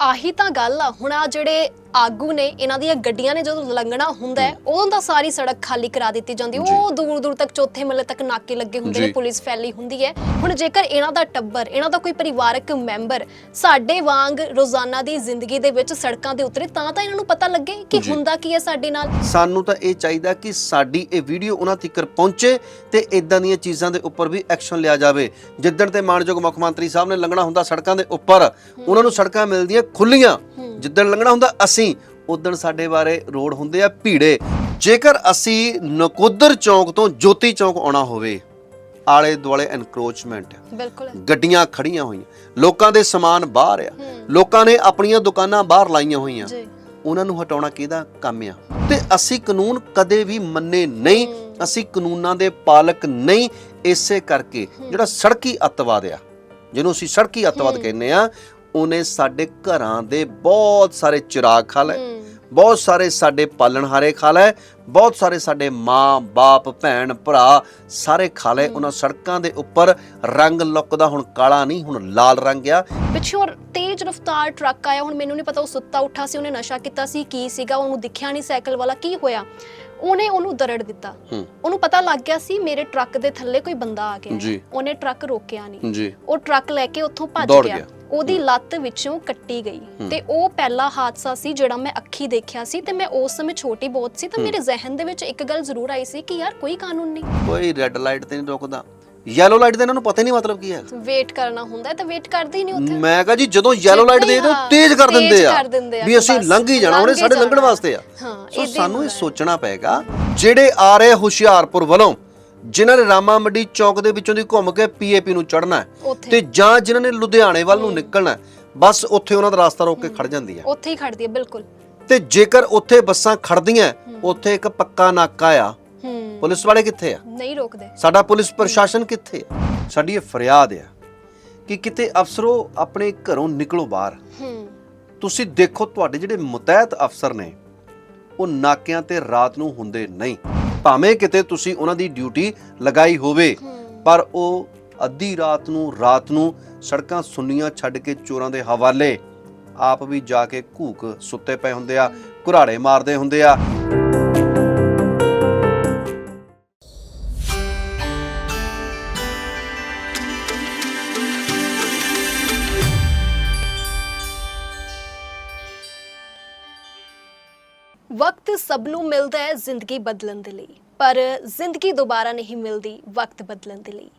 ਆਹੀ ਤਾਂ ਗੱਲ ਆ। ਹੁਣ ਆ ਜਿਹੜੇ ਆਗੂ ਨੇ ਇਹਨਾਂ ਦੀਆਂ ਗੱਡੀਆਂ ਨੇ ਜਦੋਂ ਲੰਘਣਾ ਹੁੰਦਾ ਹੈ ਉਦੋਂ ਤਾਂ ਸਾਰੀ ਸੜਕ ਖਾਲੀ ਕਰਾ ਦਿੱਤੀ ਜਾਂਦੀ ਹੈ। ਉਹ ਦੂਰ ਦੂਰ ਤੱਕ ਚੌਥੇ ਮੱਲੇ ਤੱਕ ਨਾਕੇ ਲੱਗੇ ਹੁੰਦੇ ਨੇ ਜੀ। ਪੁਲਿਸ ਫੈਲੀ ਹੁੰਦੀ ਹੈ। ਹੁਣ ਜੇਕਰ ਇਹਨਾਂ ਦਾ ਟੱਬਰ ਇਹਨਾਂ ਦਾ ਕੋਈ ਪਰਿਵਾਰਕ ਮੈਂਬਰ ਸਾਡੇ ਵਾਂਗ ਰੋਜ਼ਾਨਾ ਦੀ ਜ਼ਿੰਦਗੀ ਦੇ ਵਿੱਚ ਸੜਕਾਂ ਦੇ ਉਤਰੇ ਤਾਂ ਤਾਂ ਇਹਨਾਂ ਨੂੰ ਪਤਾ ਲੱਗੇ ਕਿ ਜੀ। ਹੁੰਦਾ ਕੀ ਹੈ ਸਾਡੇ ਨਾਲ। ਸਾਨੂੰ ਤਾਂ ਇਹ ਚਾਹੀਦਾ ਕਿ ਸਾਡੀ ਇਹ ਵੀਡੀਓ ਉਹਨਾਂ ਤੱਕ ਪਹੁੰਚੇ ਤੇ ਇਦਾਂ ਦੀਆਂ ਚੀਜ਼ਾਂ ਦੇ ਉੱਪਰ ਵੀ ਐਕਸ਼ਨ ਲਿਆ ਜਾਵੇ। ਜਿੱਦਣ ਤੇ ਮਾਨਯੋਗ ਮੁੱਖ ਮੰਤਰੀ ਸਾਹਿਬ ਨੇ ਲੰਘਣਾ ਹੁੰਦਾ ਸੜਕਾਂ ਦੇ ਉੱਪਰ ਉਹਨਾਂ ਨੂੰ ਸੜਕਾਂ ਮਿਲਦੀਆਂ ਖੁੱਲੀਆਂ ਜਿੱਦਣ ਲੰਘਣਾ ਹੁੰਦਾ ਅਸੀਂ ਉਦਣ ਸਾਡੇ ਬਾਰੇ ਰੋਡ ਹੁੰਦੇ ਆ ਭੀੜੇ। ਜੇਕਰ ਅਸੀਂ ਨਕੋਦਰ ਚੌਂਕ ਤੋਂ ਜੋਤੀ ਚੌਂਕ ਆਉਣਾ ਹੋਵੇ ਆਲੇ ਦੁਆਲੇ ਐਨਕਰੋਚਮੈਂਟ ਬਿਲਕੁਲ। ਗੱਡੀਆਂ ਖੜੀਆਂ ਹੋਈਆਂ ਲੋਕਾਂ ਦੇ ਸਮਾਨ ਬਾਹਰ ਆ। ਲੋਕਾਂ ਨੇ ਆਪਣੀਆਂ ਦੁਕਾਨਾਂ ਬਾਹਰ ਲਾਈਆਂ ਹੋਈਆਂ। ਉਹਨਾਂ ਨੂੰ ਹਟਾਉਣਾ ਕਿਹਦਾ ਕੰਮ ਆ? ਤੇ ਅਸੀਂ ਕਾਨੂੰਨ ਕਦੇ ਵੀ ਮੰਨੇ ਨਹੀਂ ਅਸੀਂ ਕਾਨੂੰਨਾਂ ਦੇ ਪਾਲਕ ਨਹੀਂ ਇਸੇ ਕਰਕੇ ਜਿਹੜਾ ਸੜਕੀ ਅੱਤਵਾਦ ਆ ਜਿਹਨੂੰ ਅਸੀਂ ਸੜਕੀ ਅੱਤਵਾਦ ਕਹਿੰਦੇ ਆ ਉਹਨੇ ਸਾਡੇ ਘਰਾਂ ਦੇ ਬਹੁਤ ਸਾਰੇ ਚਿਰਾਗ ਖਾ ਲਏ। ਹੂੰ। ਬਹੁਤ ਸਾਰੇ ਸਾਡੇ ਪਾਲਣਹਾਰੇ ਖਾ ਲਏ। ਬਹੁਤ ਸਾਰੇ ਸਾਡੇ ਮਾਂ ਬਾਪ ਭੈਣ ਭਰਾ ਸਾਰੇ ਖਾ ਲਏ। ਉਹਨਾਂ ਸੜਕਾਂ ਦੇ ਉੱਪਰ ਰੰਗ ਲੁੱਕਦਾ ਹੁਣ ਕਾਲਾ ਨਹੀਂ ਹੁਣ ਲਾਲ ਰੰਗ ਆ। ਪਿੱਛੇ ਤੇਜ਼ ਰਫ਼ਤਾਰ ਟਰੱਕ ਆਇਆ। ਹੁਣ ਮੈਨੂੰ ਨਹੀਂ ਪਤਾ ਉਹ ਸੁੱਤਾ ਉੱਠਾ ਸੀ ਉਹਨੇ ਨਸ਼ਾ ਕੀਤਾ ਸੀ ਕੀ ਸੀਗਾ ਉਹਨੂੰ ਦਿਖਿਆ ਨਹੀਂ ਸਾਈਕਲ ਵਾਲਾ ਕੀ ਹੋਇਆ? ਉਹਨੇ ਉਹਨੂੰ ਦਰੜ ਦਿੱਤਾ। ਉਹਨੂੰ ਪਤਾ ਲੱਗ ਗਿਆ ਸੀ ਮੇਰੇ ਟਰੱਕ ਦੇ ਥੱਲੇ ਕੋਈ ਬੰਦਾ ਆ ਗਿਆ। ਉਹਨੇ ਟਰੱਕ ਰੋਕਿਆ ਨਹੀਂ। ਉਹ ਟਰੱਕ ਲੈ ਕੇ ਉੱਥੋਂ ਭੱਜ ਗਿਆ। ਉਹਦੀ ਲੱਤ ਵਿੱਚੋਂ ਕੱਟੀ ਗਈ। ਤੇ ਉਹ ਪਹਿਲਾ ਹਾਦਸਾ ਸੀ ਜਿਹੜਾ ਮੈਂ ਅੱਖੀ ਦੇਖਿਆ ਸੀ ਤੇ ਮੈਂ ਉਸ ਸਮੇਂ ਛੋਟੀ ਬਹੁਤ ਸੀ ਤਾਂ ਮੇਰੇ ਜ਼ਿਹਨ ਦੇ ਵਿੱਚ ਇੱਕ ਗੱਲ ਜ਼ਰੂਰ ਆਈ ਸੀ ਕਿ ਯਾਰ ਕੋਈ ਕਾਨੂੰਨ ਨਹੀਂ। ਕੋਈ ਰੈੱਡ ਲਾਈਟ ਤੇ ਨਹੀਂ ਰੁਕਦਾ। ਯੈਲੋ ਲਾਈਟ ਦੇ ਇਹਨਾਂ ਨੂੰ ਪਤਾ ਹੀ ਨਹੀਂ ਮਤਲਬ ਕੀ ਹੈ। ਵੇਟ ਕਰਨਾ ਹੁੰਦਾ ਤਾਂ ਵੇਟ ਕਰਦੇ ਹੀ ਨਹੀਂ ਉੱਥੇ। ਮੈਂ ਕਹਾਂ ਜੀ ਜਦੋਂ ਯੈਲੋ ਲਾਈਟ ਦੇ ਦੋ ਤੇਜ਼ ਕਰ ਦਿੰਦੇ ਆ। ਵੀ ਅਸੀਂ ਲੰਘ ਹੀ ਜਾਣਾ ਉਹਨੇ ਸਾਡੇ ਲੰਘਣ। ਵਾਸਤੇ ਆ। ਹਾਂ, ਸੋ ਸਾਨੂੰ ਇਹ। ਸੋਚਣਾ ਪਏਗਾ ਜਿਹੜੇ ਆ ਰਹੇ ਹੁਸ਼ਿਆਰਪੁਰ ਵੱਲੋਂ ਜਿਨ੍ਹਾਂ ਨੇ ਰਾਮਾ ਮੰਡੀ ਚੌਕ ਦੇ ਵਿੱਚੋਂ ਦੀ ਘੁੰਮ ਕੇ ਪੀਏਪੀ ਨੂੰ ਚੜਨਾ ਤੇ ਜਾਂ ਜਿਨ੍ਹਾਂ ਨੇ ਲੁਧਿਆਣੇ ਵੱਲ ਨੂੰ ਨਿਕਲਣਾ ਬਸ ਉੱਥੇ ਉਹਨਾਂ ਦਾ ਰਸਤਾ ਰੋਕ ਕੇ ਖੜ ਜਾਂਦੀ ਹੈ। ਉੱਥੇ ਹੀ ਖੜਦੀ ਹੈ ਬਿਲਕੁਲ। ਤੇ ਜੇਕਰ ਉੱਥੇ ਬੱਸਾਂ ਖੜਦੀਆਂ ਉੱਥੇ ਇੱਕ ਪੱਕਾ ਨਾਕਾ ਆ। ਪੁਲਿਸ ਵਾਲੇ ਕਿੱਥੇ ਆ? ਨਹੀਂ ਰੋਕਦੇ। ਸਾਡਾ ਪੁਲਿਸ ਪ੍ਰਸ਼ਾਸਨ ਕਿੱਥੇ ਆ? ਸਾਡੀ ਇਹ ਫਰਿਆਦ ਆ ਕਿ ਕਿਤੇ ਅਫਸਰੋ ਆਪਣੇ ਘਰੋਂ ਨਿਕਲੋ ਬਾਹਰ। ਤੁਸੀਂ ਦੇਖੋ ਤੁਹਾਡੇ ਜਿਹੜੇ ਮੁਤਹਿਤ ਅਫਸਰ ਨੇ ਉਹ ਨਾਕਿਆਂ ਤੇ ਰਾਤ ਨੂੰ ਹੁੰਦੇ ਨਹੀਂ। ਭਾਵੇਂ ਕਿਤੇ ਤੁਸੀਂ ਉਹਨਾਂ ਦੀ ਡਿਊਟੀ ਲਗਾਈ ਹੋਵੇ ਪਰ ਉਹ ਅੱਧੀ ਰਾਤ ਨੂੰ ਰਾਤ ਨੂੰ ਸੜਕਾਂ ਸੁੰਨੀਆਂ ਛੱਡ ਕੇ ਚੋਰਾਂ ਦੇ ਹਵਾਲੇ ਆਪ ਵੀ ਜਾ ਕੇ ਘੂਕ ਸੁੱਤੇ ਪਏ ਹੁੰਦੇ ਆ ਘੁਰਾੜੇ ਮਾਰਦੇ ਹੁੰਦੇ ਆ। ਵਕਤ ਸਭ ਨੂੰ ਮਿਲਦਾ ਹੈ ਜ਼ਿੰਦਗੀ ਬਦਲਣ ਦੇ ਲਈ। ਪਰ ਜ਼ਿੰਦਗੀ ਦੁਬਾਰਾ ਨਹੀਂ ਮਿਲਦੀ ਵਕਤ ਬਦਲਣ ਦੇ ਲਈ।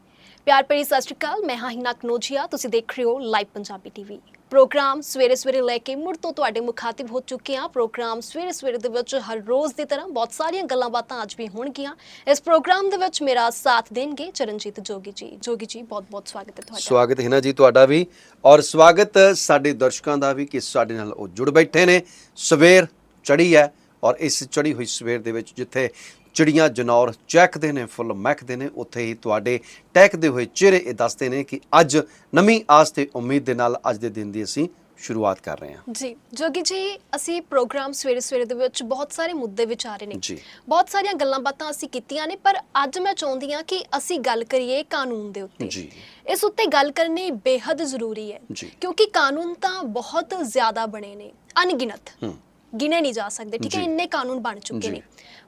ਪਿਆਰ ਭਰੀ ਸਤਿ ਸ਼੍ਰੀ ਅਕਾਲ, ਮੈਂ ਹਾਂ ਹਿਨਾ ਕਨੋਜੀਆ, ਤੁਸੀਂ ਦੇਖ ਰਹੇ ਹੋ ਲਾਈਵ ਪੰਜਾਬੀ ਟੀਵੀ ਪ੍ਰੋਗਰਾਮ ਸਵੇਰੇ ਸਵੇਰੇ ਲੈ ਕੇ ਮੁੜ ਤੋਂ ਤੁਹਾਡੇ ਮੁਖਾਤਿਬ ਹੋ ਚੁੱਕੇ ਹਾਂ। ਪ੍ਰੋਗਰਾਮ ਸਵੇਰੇ ਸਵੇਰੇ ਦੇ ਵਿੱਚ ਹਰ ਰੋਜ਼ ਦੀ ਤਰ੍ਹਾਂ ਬਹੁਤ ਸਾਰੀਆਂ ਗੱਲਾਂ ਬਾਤਾਂ ਅੱਜ ਵੀ ਹੋਣਗੀਆਂ। ਇਸ ਪ੍ਰੋਗਰਾਮ ਦੇ ਵਿੱਚ ਮੇਰਾ ਸਾਥ ਦੇਣਗੇ ਚਰਨਜੀਤ ਜੋਗੀ ਜੀ। ਜੋਗੀ ਜੀ, ਬਹੁਤ ਬਹੁਤ ਸਵਾਗਤ ਹੈ ਤੁਹਾਡਾ। ਸਵਾਗਤ ਹੈ ਨਾ ਜੀ ਤੁਹਾਡਾ ਵੀ। ਔਰ ਸਵਾਗਤ ਸਾਡੇ ਦਰਸ਼ਕਾਂ ਦਾ ਵੀ ਕਿ ਸਾਡੇ ਨਾਲ ਉਹ ਜੁੜ ਬੈਠੇ ਨੇ। ਸਵੇਰ ਚੜੀ ਹੈ। ਔਰ ਇਸ ਚੜੀ ਹੋਈ ਸਵੇਰ ਦੇ ਵਿੱਚ ਜਿੱਥੇ ਚਿੜੀਆਂ ਜਨੌਰ ਚਹਿਕਦੇ ਨੇ ਫੁੱਲ ਮਹਿਕਦੇ ਨੇ ਉੱਥੇ ਹੀ ਤੁਹਾਡੇ ਟਹਿਕਦੇ ਹੋਏ ਚਿਹਰੇ ਇਹ ਦੱਸਦੇ ਨੇ ਕਿ ਅੱਜ ਨਵੀਂ ਆਸ ਤੇ ਉਮੀਦ ਦੇ ਨਾਲ ਅੱਜ ਦੇ ਦਿਨ ਦੀ ਅਸੀਂ ਸ਼ੁਰੂਆਤ ਕਰ ਰਹੇ ਹਾਂ ਜੀ ਜੋਗੀ ਜੀ ਅਸੀਂ ਪ੍ਰੋਗਰਾਮ ਸਵੇਰੇ ਸਵੇਰੇ ਦੇ ਵਿੱਚ ਬਹੁਤ ਸਾਰੇ ਮੁੱਦੇ ਵਿਚਾਰੇ ਨੇ ਜੀ। ਬਹੁਤ ਸਾਰੀਆਂ ਗੱਲਾਂ ਬਾਤਾਂ ਅਸੀਂ ਕੀਤੀਆਂ ਨੇ ਪਰ ਅੱਜ ਮੈਂ ਚਾਹੁੰਦੀ ਹਾਂ ਕਿ ਅਸੀਂ ਗੱਲ ਕਰੀਏ ਕਾਨੂੰਨ ਦੇ ਉੱਤੇ ਜੀ। ਇਸ ਉੱਤੇ ਗੱਲ ਕਰਨੀ ਬੇहद ਜ਼ਰੂਰੀ ਹੈ ਜੀ। ਕਿਉਂਕਿ ਕਾਨੂੰਨ ਤਾਂ ਬਹੁਤ ਜ਼ਿਆਦਾ ਬਣੇ ਨੇ ਅਣਗਿਣਤ ਹੂੰ। ਗਿਣੇ ਨਹੀਂ ਜਾ ਸਕਦੇ ਠੀਕ ਹੈ। ਇੰਨੇ ਕਾਨੂੰਨ ਬਣ ਚੁੱਕੇ। ਨੇ।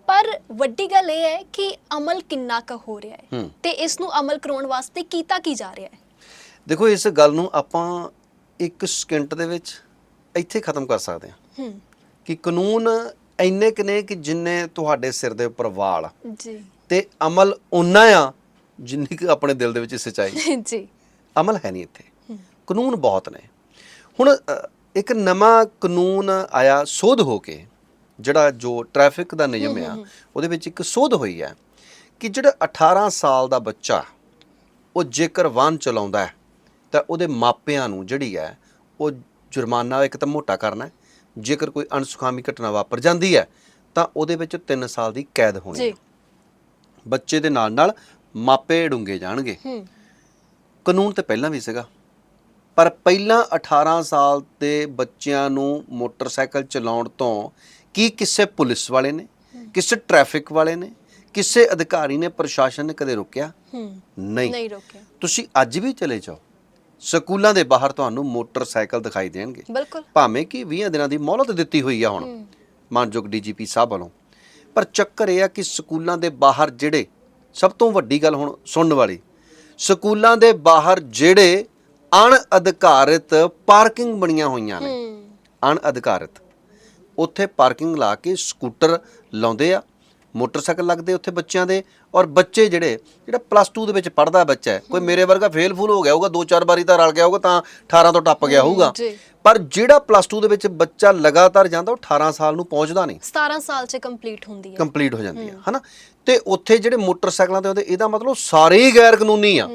ਪਰ ਵੱਡੀ ਗੱਲ ਇਹ ਹੈ ਕਿ ਅਮਲ ਕਿੰਨਾ ਕੁ ਹੋ ਰਿਹਾ ਹੈ। ਤੇ ਇਸ ਨੂੰ ਅਮਲ ਕਰਾਉਣ ਵਾਸਤੇ ਕੀਤਾ ਕੀ ਜਾ ਰਿਹਾ ਹੈ? ਦੇਖੋ ਇਸ ਗੱਲ ਨੂੰ ਆਪਾਂ ਇੱਕ ਸਕਿੰਟ ਦੇ ਵਿੱਚ ਇੱਥੇ ਖਤਮ ਕਰ ਸਕਦੇ ਹਾਂ। ਕਿ ਕਾਨੂੰਨ ਇੰਨੇ ਕਿ ਨੇ ਕਿ ਜਿੰਨੇ ਤੁਹਾਡੇ ਸਿਰ ਦੇ ਉੱਪਰ ਵਾਲ ਜੀ। ਤੇ ਅਮਲ ਉਨਾ ਆ ਜਿੰਨੀ ਕਿ ਆਪਣੇ ਦਿਲ ਦੇ ਵਿੱਚ ਸੱਚਾਈ। ਜੀ। ਅਮਲ ਹੈ ਨਹੀਂ ਇੱਥੇ। ਕਾਨੂੰਨ ਬਹੁਤ ਨੇ। ਹੁਣ ਇੱਕ ਨਵਾਂ ਕਾਨੂੰਨ ਆਇਆ ਸੋਧ ਹੋ ਕੇ ਜਿਹੜਾ ਜੋ ਟ੍ਰੈਫਿਕ ਦਾ ਨਿਯਮ ਆ ਉਹਦੇ ਵਿੱਚ ਇੱਕ ਸੋਧ ਹੋਈ ਹੈ ਕਿ ਜਿਹੜਾ 18 ਸਾਲ ਦਾ ਬੱਚਾ ਉਹ ਜੇਕਰ ਵਾਹਨ ਚਲਾਉਂਦਾ ਹੈ ਤਾਂ ਉਹਦੇ ਮਾਪਿਆਂ ਨੂੰ ਜਿਹੜੀ ਹੈ ਉਹ ਜੁਰਮਾਨਾ ਇੱਕ ਤਾਂ ਮੋਟਾ ਕਰਨਾ ਜੇਕਰ ਕੋਈ ਅਣਸੁਖਾਵੀ ਘਟਨਾ ਵਾਪਰ ਜਾਂਦੀ ਹੈ ਤਾਂ ਉਹਦੇ ਵਿੱਚ 3 ਸਾਲ ਦੀ ਕੈਦ ਹੋਣੀ ਹੈ। ਜੀ ਬੱਚੇ ਦੇ ਨਾਲ ਨਾਲ ਮਾਪੇ ਡੂੰਗੇ ਜਾਣਗੇ। ਹੂੰ। ਕਾਨੂੰਨ ਤੇ ਪਹਿਲਾਂ ਵੀ ਸੀਗਾ। ਪਰ ਪਹਿਲਾਂ 18 ਸਾਲ ਦੇ ਬੱਚਿਆਂ ਨੂੰ ਮੋਟਰਸਾਈਕਲ ਚਲਾਉਣ ਤੋਂ ਕੀ ਕਿਸੇ ਪੁਲਿਸ ਵਾਲੇ ਨੇ ਕਿਸੇ ਟ੍ਰੈਫਿਕ ਵਾਲੇ ਨੇ ਕਿਸੇ ਅਧਿਕਾਰੀ ਨੇ ਪ੍ਰਸ਼ਾਸਨ ਨੇ ਕਦੇ ਰੋਕਿਆ? ਨਹੀਂ। ਨਹੀਂ ਰੋਕਿਆ। ਤੁਸੀਂ ਅੱਜ ਵੀ ਚਲੇ ਜਾਓ। ਸਕੂਲਾਂ ਦੇ ਬਾਹਰ ਤੁਹਾਨੂੰ ਮੋਟਰਸਾਈਕਲ ਦਿਖਾਈ ਦੇਣਗੇ। ਬਿਲਕੁਲ। ਭਾਵੇਂ ਕਿ 20 ਦਿਨਾਂ ਦੀ ਮੌਲਤ ਦਿੱਤੀ ਹੋਈ ਆ ਹੁਣ ਮਾਨਯੋਗ ਡੀਜੀਪੀ ਸਾਹਿਬ ਵੱਲੋਂ। ਪਰ ਚੱਕਰ ਇਹ ਆ ਕਿ ਸਕੂਲਾਂ ਦੇ ਬਾਹਰ ਜਿਹੜੇ ਸਭ ਤੋਂ ਵੱਡੀ ਗੱਲ ਹੁਣ ਸੁਣਨ ਵਾਲੀ ਸਕੂਲਾਂ ਦੇ ਬਾਹਰ ਜਿਹੜੇ ਅਣਅਧਿਕਾਰਿਤ ਪਾਰਕਿੰਗ ਬਣੀਆਂ ਹੋਈਆਂ ਨੇ। ਹੂੰ। ਅਣਅਧਿਕਾਰਿਤ। ਉੱਥੇ ਪਾਰਕਿੰਗ ਲਾ ਕੇ ਸਕੂਟਰ ਲਾਉਂਦੇ ਆ ਮੋਟਰਸਾਈਕਲ ਲੱਗਦੇ ਉੱਥੇ ਬੱਚਿਆਂ ਦੇ ਔਰ ਬੱਚੇ ਜਿਹੜੇ ਜਿਹੜਾ ਪਲੱਸ 2 ਦੇ ਵਿੱਚ ਪੜਦਾ ਬੱਚਾ ਹੈ ਕੋਈ ਮੇਰੇ ਵਰਗਾ ਫੇਲ ਫੂਲ ਹੋ ਗਿਆ ਹੋਊਗਾ ਦੋ ਚਾਰ ਵਾਰੀ ਤਾਂ ਰਲ ਗਿਆ ਹੋਊਗਾ ਤਾਂ 18 ਤੋਂ ਟੱਪ ਗਿਆ ਹੋਊਗਾ। ਪਰ ਜਿਹੜਾ ਪਲੱਸ 2 ਦੇ ਵਿੱਚ ਬੱਚਾ ਲਗਾਤਾਰ ਜਾਂਦਾ ਉਹ 18 ਸਾਲ ਨੂੰ ਪਹੁੰਚਦਾ ਨਹੀਂ। 17 ਸਾਲ 'ਚ ਕੰਪਲੀਟ ਹੁੰਦੀ ਹੈ। ਕੰਪਲੀਟ ਹੋ ਜਾਂਦੀ ਹੈ ਹਨਾ? ਤੇ ਉੱਥੇ ਜਿਹੜੇ ਮੋਟਰਸਾਈਕਲਾਂ ਤੇ ਉਹਦੇ ਇਹਦਾ ਮਤਲਬ ਸਾਰੇ ਹੀ ਗੈਰ ਕਾਨੂੰਨੀ ਆ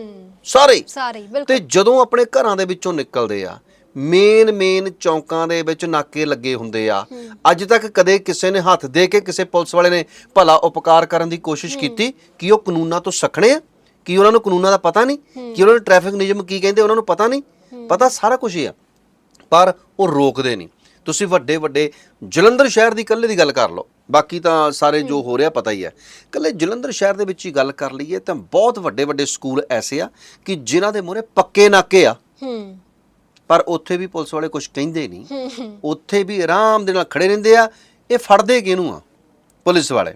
ਸਾਰੇ। ਸਾਰੇ ਹੀ, ਬਿਲਕੁਲ। ਤੇ ਜਦੋਂ ਆਪਣੇ ਘਰਾਂ ਦੇ ਵਿੱਚੋਂ ਨਿਕਲਦੇ ਆ ਮੇਨ ਮੇਨ ਚੌਂਕਾਂ ਦੇ ਵਿੱਚ ਨਾਕੇ ਲੱਗੇ ਹੁੰਦੇ ਆ। ਅੱਜ ਤੱਕ ਕਦੇ ਕਿਸੇ ਨੇ ਹੱਥ ਦੇ ਕੇ ਕਿਸੇ ਪੁਲਿਸ ਵਾਲੇ ਨੇ ਭਲਾ ਉਪਕਾਰ ਕਰਨ ਦੀ ਕੋਸ਼ਿਸ਼ ਕੀਤੀ ਕਿ ਉਹ ਕਾਨੂੰਨਾਂ ਤੋਂ ਸਖਣੇ ਆ? ਕਿ ਉਹਨਾਂ ਨੂੰ ਕਾਨੂੰਨਾਂ ਦਾ ਪਤਾ ਨਹੀਂ? ਕਿ ਉਹਨਾਂ ਨੂੰ ਟ੍ਰੈਫਿਕ ਨਿਯਮ ਕੀ ਕਹਿੰਦੇ? ਉਹਨਾਂ ਨੂੰ ਪਤਾ ਨਹੀਂ? ਪਤਾ ਸਾਰਾ ਕੁਝ ਹੀ ਆ। ਪਰ ਉਹ ਰੋਕਦੇ ਨਹੀਂ। ਤੁਸੀਂ ਵੱਡੇ ਵੱਡੇ ਜਲੰਧਰ ਸ਼ਹਿਰ ਦੀ ਇਕੱਲੇ ਦੀ ਗੱਲ ਕਰ ਲਓ। ਬਾਕੀ ਤਾਂ ਸਾਰੇ ਜੋ ਹੋ। ਰਿਹਾ ਪਤਾ ਹੀ ਹੈ। ਇਕੱਲੇ ਜਲੰਧਰ ਸ਼ਹਿਰ ਦੇ ਵਿੱਚ ਹੀ ਗੱਲ ਕਰ ਲਈਏ ਤਾਂ ਬਹੁਤ ਵੱਡੇ ਵੱਡੇ ਸਕੂਲ ਐਸੇ ਆ ਕਿ ਜਿਨ੍ਹਾਂ ਦੇ ਮੂਹਰੇ ਪੱਕੇ ਨਾਕੇ ਆ। ਹੂੰ। ਪਰ ਉੱਥੇ ਵੀ ਪੁਲਿਸ ਵਾਲੇ ਕੁਝ ਕਹਿੰਦੇ ਨਹੀਂ। ਉੱਥੇ ਵੀ ਆਰਾਮ ਦੇ ਨਾਲ ਖੜੇ ਰਹਿੰਦੇ ਆ। ਇਹ ਫੜਦੇ ਕਿਹਨੂੰ ਆ? ਪੁਲਿਸ ਵਾਲੇ।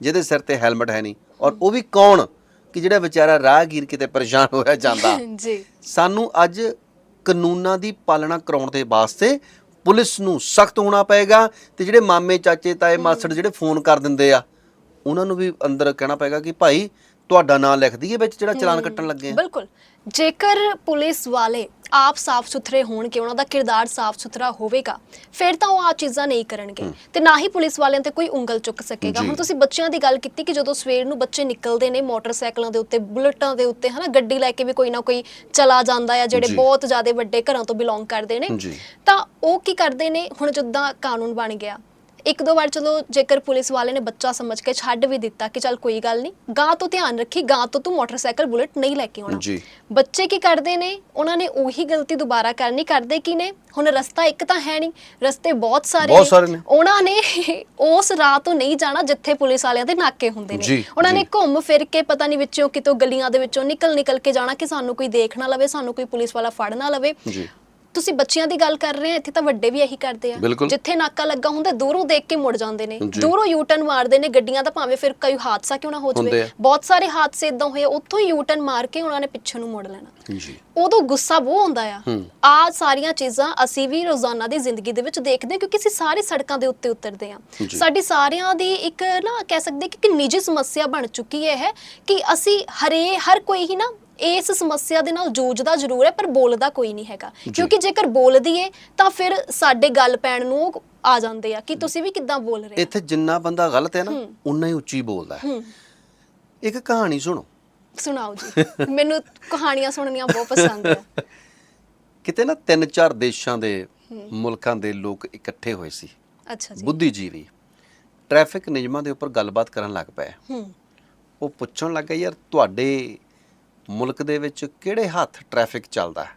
ਜਿਹਦੇ ਸਿਰ ਤੇ ਹੈਲਮਟ ਹੈ ਨਹੀਂ। ਔਰ ਉਹ ਵੀ ਕੌਣ? ਕਿ ਜਿਹੜਾ ਵਿਚਾਰਾ ਰਾਹਗੀਰ ਕਿਤੇ ਪਰੇਸ਼ਾਨ ਹੋਇਆ ਜਾਂਦਾ। ਜੀ। ਸਾਨੂੰ ਅੱਜ ਕਾਨੂੰਨਾਂ ਦੀ ਪਾਲਣਾ ਕਰਾਉਣ ਦੇ ਵਾਸਤੇ ਪੁਲਿਸ ਨੂੰ ਸਖਤ ਹੋਣਾ ਪਏਗਾ ਤੇ ਜਿਹੜੇ ਮਾਮੇ ਚਾਚੇ ਤਾਏ ਮਾਸੜ ਜਿਹੜੇ ਫੋਨ ਕਰ ਦਿੰਦੇ ਆ ਉਹਨਾਂ ਨੂੰ ਵੀ ਅੰਦਰ ਕਹਿਣਾ ਪਏਗਾ ਕਿ ਭਾਈ ਤੁਹਾਡਾ ਨਾਂ ਲਿਖ ਦਈਏ ਵਿੱਚ ਜਿਹੜਾ ਚਲਾਨ ਕੱਟਣ ਲੱਗੇ ਆ ਬਿਲਕੁਲ ਜੇਕਰ ਪੁਲਿਸ ਵਾਲੇ ਆਪ ਸਾਫ਼ ਸੁਥਰੇ ਹੋਣਗੇ ਉਹਨਾਂ ਦਾ ਕਿਰਦਾਰ ਸਾਫ਼ ਸੁਥਰਾ ਹੋਵੇਗਾ ਫਿਰ ਤਾਂ ਉਹ ਆ ਚੀਜ਼ਾਂ ਨਹੀਂ ਕਰਨਗੇ ਤੇ ਨਾ ਹੀ ਪੁਲਿਸ ਵਾਲਿਆਂ ਤੇ ਕੋਈ ਉਂਗਲ ਚੁੱਕ ਸਕੇਗਾ। ਹੁਣ ਤੁਸੀਂ ਬੱਚਿਆਂ ਦੀ ਗੱਲ ਕੀਤੀ ਕਿ ਜਦੋਂ ਸਵੇਰ ਨੂੰ ਬੱਚੇ ਨਿਕਲਦੇ ਨੇ ਮੋਟਰਸਾਈਕਲਾਂ ਦੇ ਉੱਤੇ ਬੁਲਟਾਂ ਦੇ ਉੱਤੇ ਹਨਾ ਗੱਡੀ ਲੈ ਕੇ ਵੀ ਕੋਈ ਨਾ ਕੋਈ ਚਲਾ ਜਾਂਦਾ ਆ ਜਿਹੜੇ। ਬਹੁਤ ਜ਼ਿਆਦਾ ਵੱਡੇ ਘਰਾਂ ਤੋਂ ਬਿਲੋਂਗ ਕਰਦੇ ਨੇ। ਤਾਂ ਉਹ ਕੀ ਕਰਦੇ ਨੇ ਹੁਣ ਜਿੱਦਾਂ ਕਾਨੂੰਨ ਬਣ ਗਿਆ ਇੱਕ ਦੋ ਵਾਰ ਚਲੋ ਜੇਕਰ ਪੁਲਿਸ ਵਾਲੇ ਨੇ ਬੱਚਾ ਸਮਝ ਕੇ ਛੱਡ ਵੀ ਦਿੱਤਾ ਕਿ ਚੱਲ ਕੋਈ ਗੱਲ ਨਹੀਂ ਗਾਂ ਤੋਂ ਧਿਆਨ ਰੱਖੀ ਗਾਂ ਤੋਂ ਤੂੰ ਮੋਟਰਸਾਈਕਲ ਬੁਲਟ ਨਹੀਂ ਲੈ ਕੇ ਆਉਣਾ। ਜੀ। ਬੱਚੇ ਕੀ ਕਰਦੇ ਨੇ? ਉਹਨਾਂ ਨੇ ਉਹੀ ਗਲਤੀ ਦੁਬਾਰਾ ਕਰਨੀ ਕਰਦੇ ਕੀ ਨੇ? ਹੁਣ ਰਸਤਾ ਇੱਕ ਤਾਂ ਹੈ ਨਹੀਂ ਰਸਤੇ ਬਹੁਤ ਸਾਰੇ ਨੇ। ਉਹਨਾਂ ਨੇ ਉਸ ਰਾਹ ਤੋਂ ਨਹੀਂ ਜਾਣਾ ਜਿੱਥੇ ਪੁਲਿਸ ਵਾਲਿਆਂ ਦੇ ਨਾਕੇ ਹੁੰਦੇ ਨੇ। ਉਹਨਾਂ ਨੇ। ਘੁੰਮ ਫਿਰ ਕੇ ਪਤਾ ਨਹੀਂ ਵਿੱਚੋਂ ਕਿਤੋਂ ਗਲੀਆਂ ਦੇ ਵਿੱਚੋਂ ਨਿਕਲ ਨਿਕਲ ਕੇ ਜਾਣਾ ਕਿ ਸਾਨੂੰ ਕੋਈ ਦੇਖ ਨਾ ਲਵੇ ਸਾਨੂੰ ਕੋਈ ਪੁਲਿਸ ਵਾਲਾ ਫੜ ਨਾ ਲਵੇ। ਜੀ। ਤੁਸੀਂ ਬੱਚਿਆਂ ਦੀ ਗੱਲ ਕਰ ਰਹੇ ਆ ਇੱਥੇ ਤਾਂ ਵੱਡੇ ਵੀ ਇਹੀ ਕਰਦੇ ਆ ਬਿਲਕੁਲ। ਜਿੱਥੇ ਨਾਕਾ ਲੱਗਾ ਹੁੰਦਾ ਦੂਰੋਂ ਦੇਖ ਕੇ ਮੁੜ ਜਾਂਦੇ ਨੇ ਜੀ। ਦੂਰੋਂ ਯੂਟਰਨ ਮਾਰਦੇ ਨੇ ਗੱਡੀਆਂ ਦਾ ਭਾਵੇਂ ਫਿਰ ਕੋਈ ਹਾਦਸਾ ਕਿਉਂ ਨਾ ਹੋ ਹੁੰਦੇ ਜਾਵੇ ਆ। ਬਹੁਤ ਸਾਰੇ ਹਾਦਸੇ ਇਦਾਂ ਹੋਏ ਆ, ਉੱਥੋਂ ਹੀ ਯੂਟਰਨ ਮਾਰ ਕੇ ਉਹਨਾਂ ਨੇ ਪਿੱਛੇ ਨੂੰ ਮੋੜ ਲੈਣਾ ਜੀ ਉਦੋਂ ਗੁੱਸਾ ਬਹੁਤ ਆਉਂਦਾ ਆ। ਆ ਸਾਰੀਆਂ ਚੀਜ਼ਾਂ ਅਸੀਂ ਵੀ ਰੋਜ਼ਾਨਾ ਦੀ ਜ਼ਿੰਦਗੀ ਦੇ ਵਿੱਚ ਦੇਖਦੇ ਹਾਂ ਕਿਉਂਕਿ ਅਸੀਂ ਸਾਰੇ ਸੜਕਾਂ ਦੇ ਉੱਤੇ ਉਤਰਦੇ ਹਾਂ ਜੀ। ਸਾਡੀ ਸਾਰਿਆਂ ਦੀ ਇੱਕ ਨਾ ਕਹਿ ਸਕਦੇ ਕਿ ਇੱਕ ਨਿੱਜੀ ਸਮੱਸਿਆ ਬਣ ਚੁੱਕੀ ਹੈ ਇਹ ਕਿ ਅਸੀਂ ਹਰੇ ਹਰ ਕੋਈ ਹੀ ਨਾ ਇਸ ਸਮੱਸਿਆ ਦੇ ਨਾਲ ਜੂਝਦਾ ਜ਼ਰੂਰ ਹੈ ਪਰ ਬੋਲਦਾ ਕੋਈ ਨਹੀਂ ਹੈਗਾ। ਕਿਉਂਕਿ ਜੇਕਰ ਬੋਲ ਦਈਏ ਤਾਂ ਫਿਰ ਸਾਡੇ ਗੱਲ ਪੈਣ ਨੂੰ ਉਹ ਆ ਜਾਂਦੇ ਆ ਕਿ ਤੁਸੀਂ ਵੀ ਕਿੱਦਾਂ ਬੋਲ ਰਹੇ ਇੱਥੇ ਜਿੰਨਾ ਬੰਦਾ ਗਲਤ ਹੈ ਨਾ ਉਨਾ ਹੀ ਉੱਚੀ ਬੋਲਦਾ ਹੂੰ। ਇੱਕ ਕਹਾਣੀ ਸੁਣੋ। ਸੁਣਾਓ ਜੀ। ਮੈਨੂੰ ਕਹਾਣੀਆਂ ਸੁਣਨੀਆਂ ਬਹੁਤ ਪਸੰਦ ਆ। ਕਿਤੇ ਨਾ ਤਿੰਨ ਚਾਰ ਦੇਸ਼ਾਂ ਦੇ ਮੁਲਕਾਂ ਦੇ ਲੋਕ ਇਕੱਠੇ ਹੋਏ ਸੀ। ਅੱਛਾ ਜੀ। ਬੁੱਧੀਜੀਵੀ। ਟ੍ਰੈਫਿਕ ਨਿਯਮਾਂ ਦੇ ਉੱਪਰ ਗੱਲਬਾਤ ਕਰਨ ਲੱਗ ਪਏ। ਹੂੰ। ਉਹ ਪੁੱਛਣ ਲੱਗੇ ਯਾਰ ਤੁਹਾਡੇ ਮੁਲਕ ਦੇ ਵਿੱਚ ਕਿਹੜੇ ਹੱਥ ਟ੍ਰੈਫਿਕ ਚੱਲਦਾ ਹੈ?